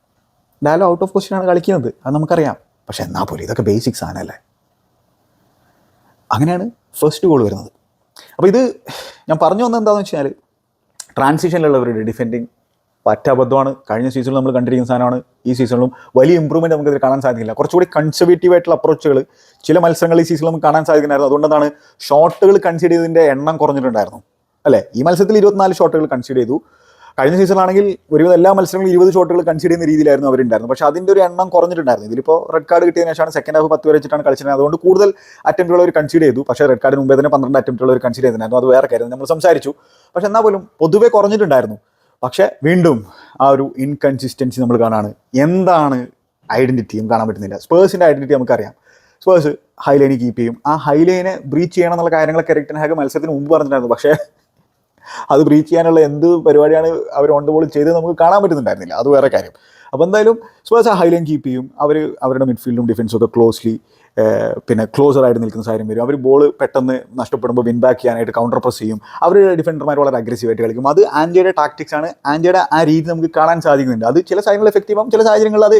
ഡാലോ ഔട്ട് ഓഫ് ക്വസ്റ്റ്യൻ ആണ് കളിക്കുന്നത് അത് നമുക്കറിയാം. പക്ഷെ എന്നാൽ പോലും ഇതൊക്കെ ബേസിക് സാധനമല്ലേ? അങ്ങനെയാണ് ഫസ്റ്റ് ഗോൾ വരുന്നത്. അപ്പോൾ ഇത് ഞാൻ പറഞ്ഞു വന്നത് എന്താണെന്ന് വെച്ചാൽ ട്രാൻസിഷനിലുള്ളവരുടെ ഡിഫെൻഡിങ് പറ്റബദ്ധമാണ് കഴിഞ്ഞ സീസണിൽ നമ്മൾ കണ്ടിരിക്കുന്ന സാധനമാണ്. ഈ സീസണിലും വലിയ ഇമ്പ്രൂവ്മെന്റ് നമുക്കതിൽ കാണാൻ സാധിക്കില്ല. കുറച്ചുകൂടി കൺസർവേറ്റീവ് ആയിട്ടുള്ള അപ്രോച്ചുകൾ ചില മത്സരങ്ങൾ ഈ സീസണിൽ നമുക്ക് കാണാൻ സാധിക്കുന്നായിരുന്നു അതുകൊണ്ടാണ് ഷോട്ടുകൾ കൺസിഡർ ചെയ്തതിന്റെ എണ്ണം കുറഞ്ഞിട്ടുണ്ടായിരുന്നു. അല്ലേ? ഈ മത്സരത്തിൽ ഇരുപത്തിനാല് ഷോട്ടുകൾ കൺസിഡർ ചെയ്തു. കഴിഞ്ഞ സീസണാണെങ്കിൽ ഒരുവിധം എല്ലാ മത്സരങ്ങളും ഇരുപത് ഷോട്ടുകൾ കൺസിഡർ ചെയ്യുന്ന രീതിയിലായിരുന്നു അവരുണ്ടായിരുന്നു പക്ഷേ അതിന്റെ ഒരു എണ്ണം കുറഞ്ഞിട്ടുണ്ടായിരുന്നു. ഇതിലിപ്പോൾ റെഡ് കാർഡ് കിട്ടിയതിന് ശേഷമാണ് സെക്കൻഡ് ഹാഫ് പത്ത് വരെ വെച്ചിട്ടാണ് കളിച്ചിരുന്നത്. അതുകൊണ്ട് കൂടുതൽ അറ്റംപ്റ്റുകൾ അവർ കൺസിഡർ ചെയ്തു. പക്ഷേ റെഡ് കാർഡിന് മുമ്പേ തന്നെ പന്ത്രണ്ട് അറ്റംപ്റ്റുകൾ അവർ കൺസിഡർ ചെയ്തിട്ടുണ്ടായിരുന്നു. അത് വേറെ കാര്യം. നമ്മൾ സംസാരിച്ചു. പക്ഷേ എന്നാൽ പോലും പൊതുവെ കുറഞ്ഞിട്ടുണ്ടായിരുന്നു. പക്ഷേ വീണ്ടും ആ ഒരു ഇൻകൺസിസ്റ്റൻസി നമ്മൾ കാണാണ്. എന്താണ് ഐഡന്റിറ്റിയും കാണാൻ പറ്റുന്നില്ല. സ്പേഴ്സിന്റെ ഐഡന്റിറ്റി നമുക്കറിയാം. സ്പേഴ്സ് ഹൈലൈനെ കീപ്പ് ചെയ്യും. ആ ഹൈലൈനെ ബ്രീച്ച് ചെയ്യണം എന്നുള്ള കാര്യങ്ങളൊക്കെ എറിക്ടൻ ഹാഗ് മത്സരത്തിന് മുമ്പ് പറഞ്ഞിട്ടുണ്ടായിരുന്നു. പക്ഷേ അത് ബ്രീച്ച് ചെയ്യാനുള്ള എന്ത് പരിപാടിയാണ് അവർ ഓൺ ബോൾ ചെയ്തത് നമുക്ക് കാണാൻ പറ്റുന്നുണ്ടായിരുന്നില്ല. അത് വേറെ കാര്യം. അപ്പോൾ എന്തായാലും സ്പേഴ്സ് ആ ഹൈലൈൻ കീപ്പ് ചെയ്യും. അവർ അവരുടെ മിഡ്ഫീൽഡും ഡിഫൻസും ഒക്കെ ക്ലോസ്ലി പിന്നെ ക്ലോസർ ആയിട്ട് നിൽക്കുന്ന സാഹചര്യം വരും. അവർ ബോൾ പെട്ടെന്ന് നഷ്ടപ്പെടുമ്പോൾ വിൻ ബാക്ക് ചെയ്യാനായിട്ട് കൗണ്ടർ പ്രസ് ചെയ്യും. അവർ ഡിഫൻഡർമാർ വളരെ അഗ്രസീവായിട്ട് കളിക്കും. അത് ആൻഡിയുടെ ടാക്ടിക്സ് ആണ്. ആൻഡിയുടെ ആ രീതി നമുക്ക് കാണാൻ സാധിക്കുന്നുണ്ട്. അത് ചില സാഹചര്യങ്ങൾ എഫക്റ്റീവ് ചില സാഹചര്യങ്ങളിൽ അത്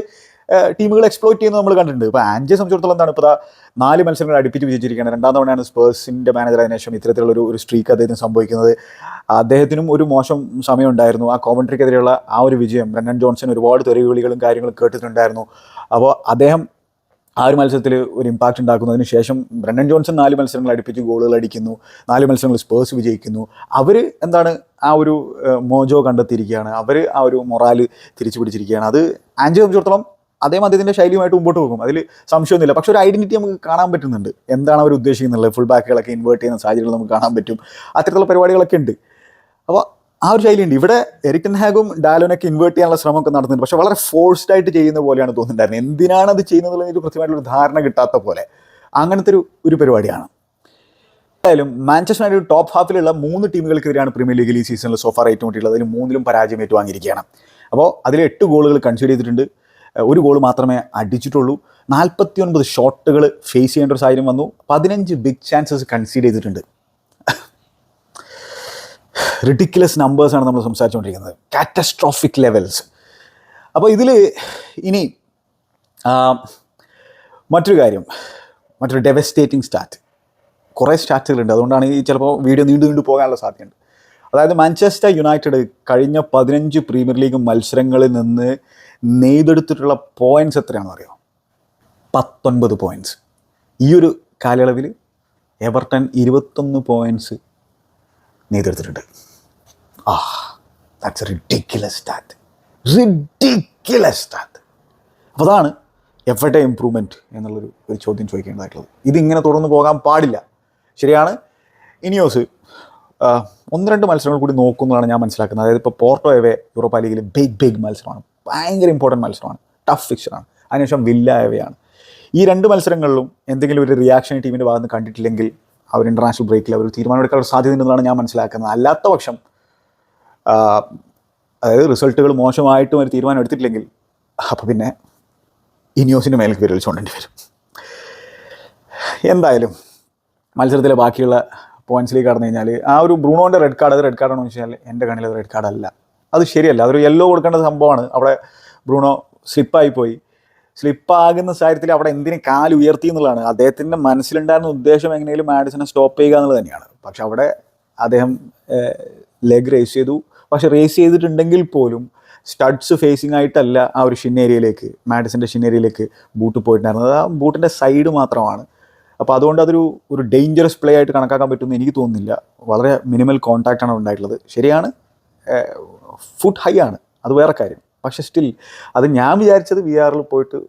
ടീമുകൾ എക്സ്പ്ലോയിറ്റ് ചെയ്യുന്നത് നമ്മൾ കണ്ടിട്ടുണ്ട്. ഇപ്പോൾ ആൻജിയെ സംബന്ധിച്ചിടത്തോളം എന്താണ്? ഇപ്പോൾ നാല് മത്സരങ്ങൾ അടുപ്പിച്ച് വിജയിച്ചിരിക്കുകയാണ്. രണ്ടാം തവണയാണ് സ്പേഴ്സിന്റെ മാനേജർ ആയതിനു ശേഷം ഇത്തരത്തിലുള്ള ഒരു ഒരു സ്ട്രീക്ക് അദ്ദേഹത്തിന് സംഭവിക്കുന്നത്. അദ്ദേഹത്തിനും ഒരു മോശം സമയം ഉണ്ടായിരുന്നു. ആ കോമൻട്രിക്കെതിരെയുള്ള ആ ഒരു വിജയം. ബ്രണ്ടൻ ജോൺസൺ ഒരുപാട് തെറിവിളികളും കാര്യങ്ങളും കേട്ടിട്ടുണ്ടായിരുന്നു. അപ്പോൾ അദ്ദേഹം ആ ഒരു മത്സരത്തിൽ ഒരു ഇമ്പാക്റ്റ് ഉണ്ടാക്കുന്നതിന് ശേഷം ബ്രണ്ടൻ ജോൺസൺ നാല് മത്സരങ്ങൾ അടുപ്പിച്ച് ഗോളുകൾ അടിക്കുന്നു. നാല് മത്സരങ്ങൾ സ്പേഴ്സ് വിജയിക്കുന്നു. അവർ എന്താണ് ആ ഒരു മോജോ കണ്ടെത്തിയിരിക്കുകയാണ്. അവർ ആ ഒരു മൊറാൽ തിരിച്ചു പിടിച്ചിരിക്കുകയാണ്. അത് ആൻജി സംബന്ധിച്ചിടത്തോളം അദ്ദേഹം അദ്ദേഹത്തിന്റെ ശൈലിയുമായിട്ട് മുമ്പോട്ട് പോകും. അതിൽ സംശയമൊന്നുമില്ല. പക്ഷേ ഒരു ഐഡന്റിറ്റി നമുക്ക് കാണാൻ പറ്റുന്നുണ്ട്. എന്താണ് അവർ ഉദ്ദേശിക്കുന്നുള്ളത്? ഫുൾ ബാക്കുകളൊക്കെ ഇൻവേർട്ട് ചെയ്യുന്ന സാഹചര്യങ്ങൾ നമുക്ക് കാണാൻ പറ്റും. അത്തരത്തിലുള്ള പരിപാടികളൊക്കെ ഉണ്ട്. അപ്പോൾ ആ ഒരു ശൈലിയുണ്ട്. ഇവിടെ എരിക്കൻ ഹാഗും ഡാലോനൊക്കെ ഇൻവേർട്ട് ചെയ്യാനുള്ള ശ്രമമൊക്കെ നടത്തുന്നുണ്ട് പക്ഷെ വളരെ ഫോഴ്സ്ഡ് ആയിട്ട് ചെയ്യുന്ന പോലെയാണ് തോന്നുന്നുണ്ടായിരുന്നത്. എന്തിനാണ് അത് ചെയ്യുന്നത് ഒരു കൃത്യമായിട്ടുള്ള ധാരണ കിട്ടാത്ത പോലെ അങ്ങനത്തെ ഒരു ഒരു പരിപാടിയാണ്. എന്തായാലും മാഞ്ചസ്റ്റർ യുണൈറ്റഡ് ടോപ്പ് ഹാഫിലുള്ള മൂന്ന് ടീമുകൾക്കെതിരെയാണ് പ്രീമിയർ ലീഗിൽ ഈ സീസണിൽ സോഫാർ ഏറ്റുമുട്ടിയുള്ളത് അതിൽ മൂന്നിലും പരാജയം ഏറ്റുവാങ്ങിയിരിക്കുകയാണ് അപ്പോൾ അതിൽ എട്ട് ഗോളുകൾ കൺസിഡർ ചെയ്തിട്ടുണ്ട്. ഒരു ഗോൾ മാത്രമേ അടിച്ചിട്ടുള്ളൂ. നാൽപ്പത്തി ഒൻപത് ഷോട്ടുകൾ ഫേസ് ചെയ്യേണ്ട ഒരു സാഹചര്യം വന്നു. പതിനഞ്ച് ബിഗ് ചാൻസസ് കൺസീഡ് ചെയ്തിട്ടുണ്ട്. റിഡിക്കുലസ് നമ്പേഴ്സാണ് നമ്മൾ സംസാരിച്ചുകൊണ്ടിരിക്കുന്നത്. കാറ്റസ്ട്രോഫിക് ലെവൽസ് അപ്പോൾ ഇതിൽ ഇനി മറ്റൊരു കാര്യം. മറ്റൊരു ഡെവസ്റ്റേറ്റിംഗ് സ്റ്റാറ്റ് കുറേ സ്റ്റാറ്റുകളുണ്ട് അതുകൊണ്ടാണ് ഈ ചിലപ്പോൾ വീഡിയോ നീണ്ടു നീണ്ടു പോകാനുള്ള സാധ്യതയുണ്ട്. അതായത് മാഞ്ചസ്റ്റർ യുണൈറ്റഡ് കഴിഞ്ഞ പതിനഞ്ച് പ്രീമിയർ ലീഗ് മത്സരങ്ങളിൽ നിന്ന് നെയ്തെടുത്തിട്ടുള്ള പോയിന്റ്സ് എത്രയാണെന്ന് അറിയാം? പത്തൊൻപത് പോയിന്റ്സ് ഈ ഒരു കാലയളവിൽ എവർട്ടൺ ഇരുപത്തൊന്ന് പോയിന്റ്സ് നെയ്തെടുത്തിട്ടുണ്ട്. ആ that's ridiculous stat ridiculous stat അപ്പോൾ അതാണ് എഫർട്ട് ഇമ്പ്രൂവ്മെന്റ് എന്നുള്ളൊരു ഒരു ചോദ്യം ചോദിക്കേണ്ടതായിട്ടുള്ളത്. ഇതിങ്ങനെ തുടർന്ന് പോകാൻ പാടില്ല. ശരിയാണ്? ഇനിയോസ് ഒന്ന് രണ്ട് മത്സരങ്ങൾ കൂടി നോക്കുന്നതാണ് ഞാൻ മനസ്സിലാക്കുന്നത്. അതായത് ഇപ്പോൾ പോർട്ടോ എവേ യൂറോപ്പ ലീഗിൽ ബിഗ് ബിഗ് മത്സരമാണ്. ഭയങ്കര ഇമ്പോർട്ടന്റ് മത്സരമാണ്. ടഫ് ഫിക്ഷറാണ് അതിനുശേഷം വില്ല എവയാണ്. ഈ രണ്ട് മത്സരങ്ങളിലും എന്തെങ്കിലും ഒരു റിയാക്ഷൻ ടീമിന്റെ ഭാഗത്ത് കണ്ടിട്ടില്ലെങ്കിൽ അവർ ഇന്റർനാഷണൽ ബ്രേക്കിൽ അവർ തീരുമാനമെടുക്കാനുള്ള സാധ്യതയുണ്ടെന്നാണ് ഞാൻ മനസ്സിലാക്കുന്നത്. അല്ലാത്ത പക്ഷം അതായത് റിസൾട്ടുകൾ മോശമായിട്ടും ഒരു തീരുമാനം എടുത്തിട്ടില്ലെങ്കിൽ അപ്പോൾ പിന്നെ ഇനിയോസിന്റെ മേലേക്ക് വിരൽ വരും. എന്തായാലും മത്സരത്തിലെ ബാക്കിയുള്ള പോയിൻസിലേക്ക് കടന്നു കഴിഞ്ഞാൽ ആ ഒരു ബ്രൂണോന്റെ റെഡ് കാർഡ് അത് റെഡ് കാർഡാണെന്ന് വെച്ചാൽ എന്റെ കണ്ണിൽ അത് റെഡ് കാർഡല്ല അത് ശരിയല്ല അതൊരു യെല്ലോ കൊടുക്കേണ്ട സംഭവമാണ്. അവിടെ ബ്രൂണോ സ്ലിപ്പായി പോയി. സ്ലിപ്പാകുന്ന സാഹചര്യത്തിൽ അവിടെ എന്തിനും കാൽ ഉയർത്തി എന്നുള്ളതാണ്. അദ്ദേഹത്തിന്റെ മനസ്സിലുണ്ടായിരുന്ന ഉദ്ദേശം എങ്ങനെയും മാഡിസിനെ സ്റ്റോപ്പ് ചെയ്യുക എന്നുള്ളത് തന്നെയാണ്. പക്ഷെ അവിടെ അദ്ദേഹം ലെഗ് റേസ് ചെയ്തു. പക്ഷെ റേസ് ചെയ്തിട്ടുണ്ടെങ്കിൽ പോലും സ്റ്റഡ്സ് ഫേസിങ് ആയിട്ടല്ല ആ ഒരു ഷിന്നേരിയയിലേക്ക് മാഡിസിന്റെ ഷിന്നേരിയയിലേക്ക് ബൂട്ട് പോയിട്ടുണ്ടായിരുന്നത്. ആ ബൂട്ടിന്റെ സൈഡ് മാത്രമാണ്. അപ്പോൾ അതുകൊണ്ട് അതൊരു ഒരു ഡേഞ്ചറസ് പ്ലേ ആയിട്ട് കണക്കാക്കാൻ പറ്റുമെന്ന് എനിക്ക് തോന്നുന്നില്ല. വളരെ മിനിമൽ കോൺടാക്റ്റ് ആണ് ഉണ്ടായിട്ടുള്ളത്. ശരിയാണ് ഫുഡ് ഹൈ ആണ്. അത് വേറെ കാര്യം. പക്ഷേ സ്റ്റിൽ അത് ഞാൻ വിചാരിച്ചത് വി ആറിൽ പോയിട്ട്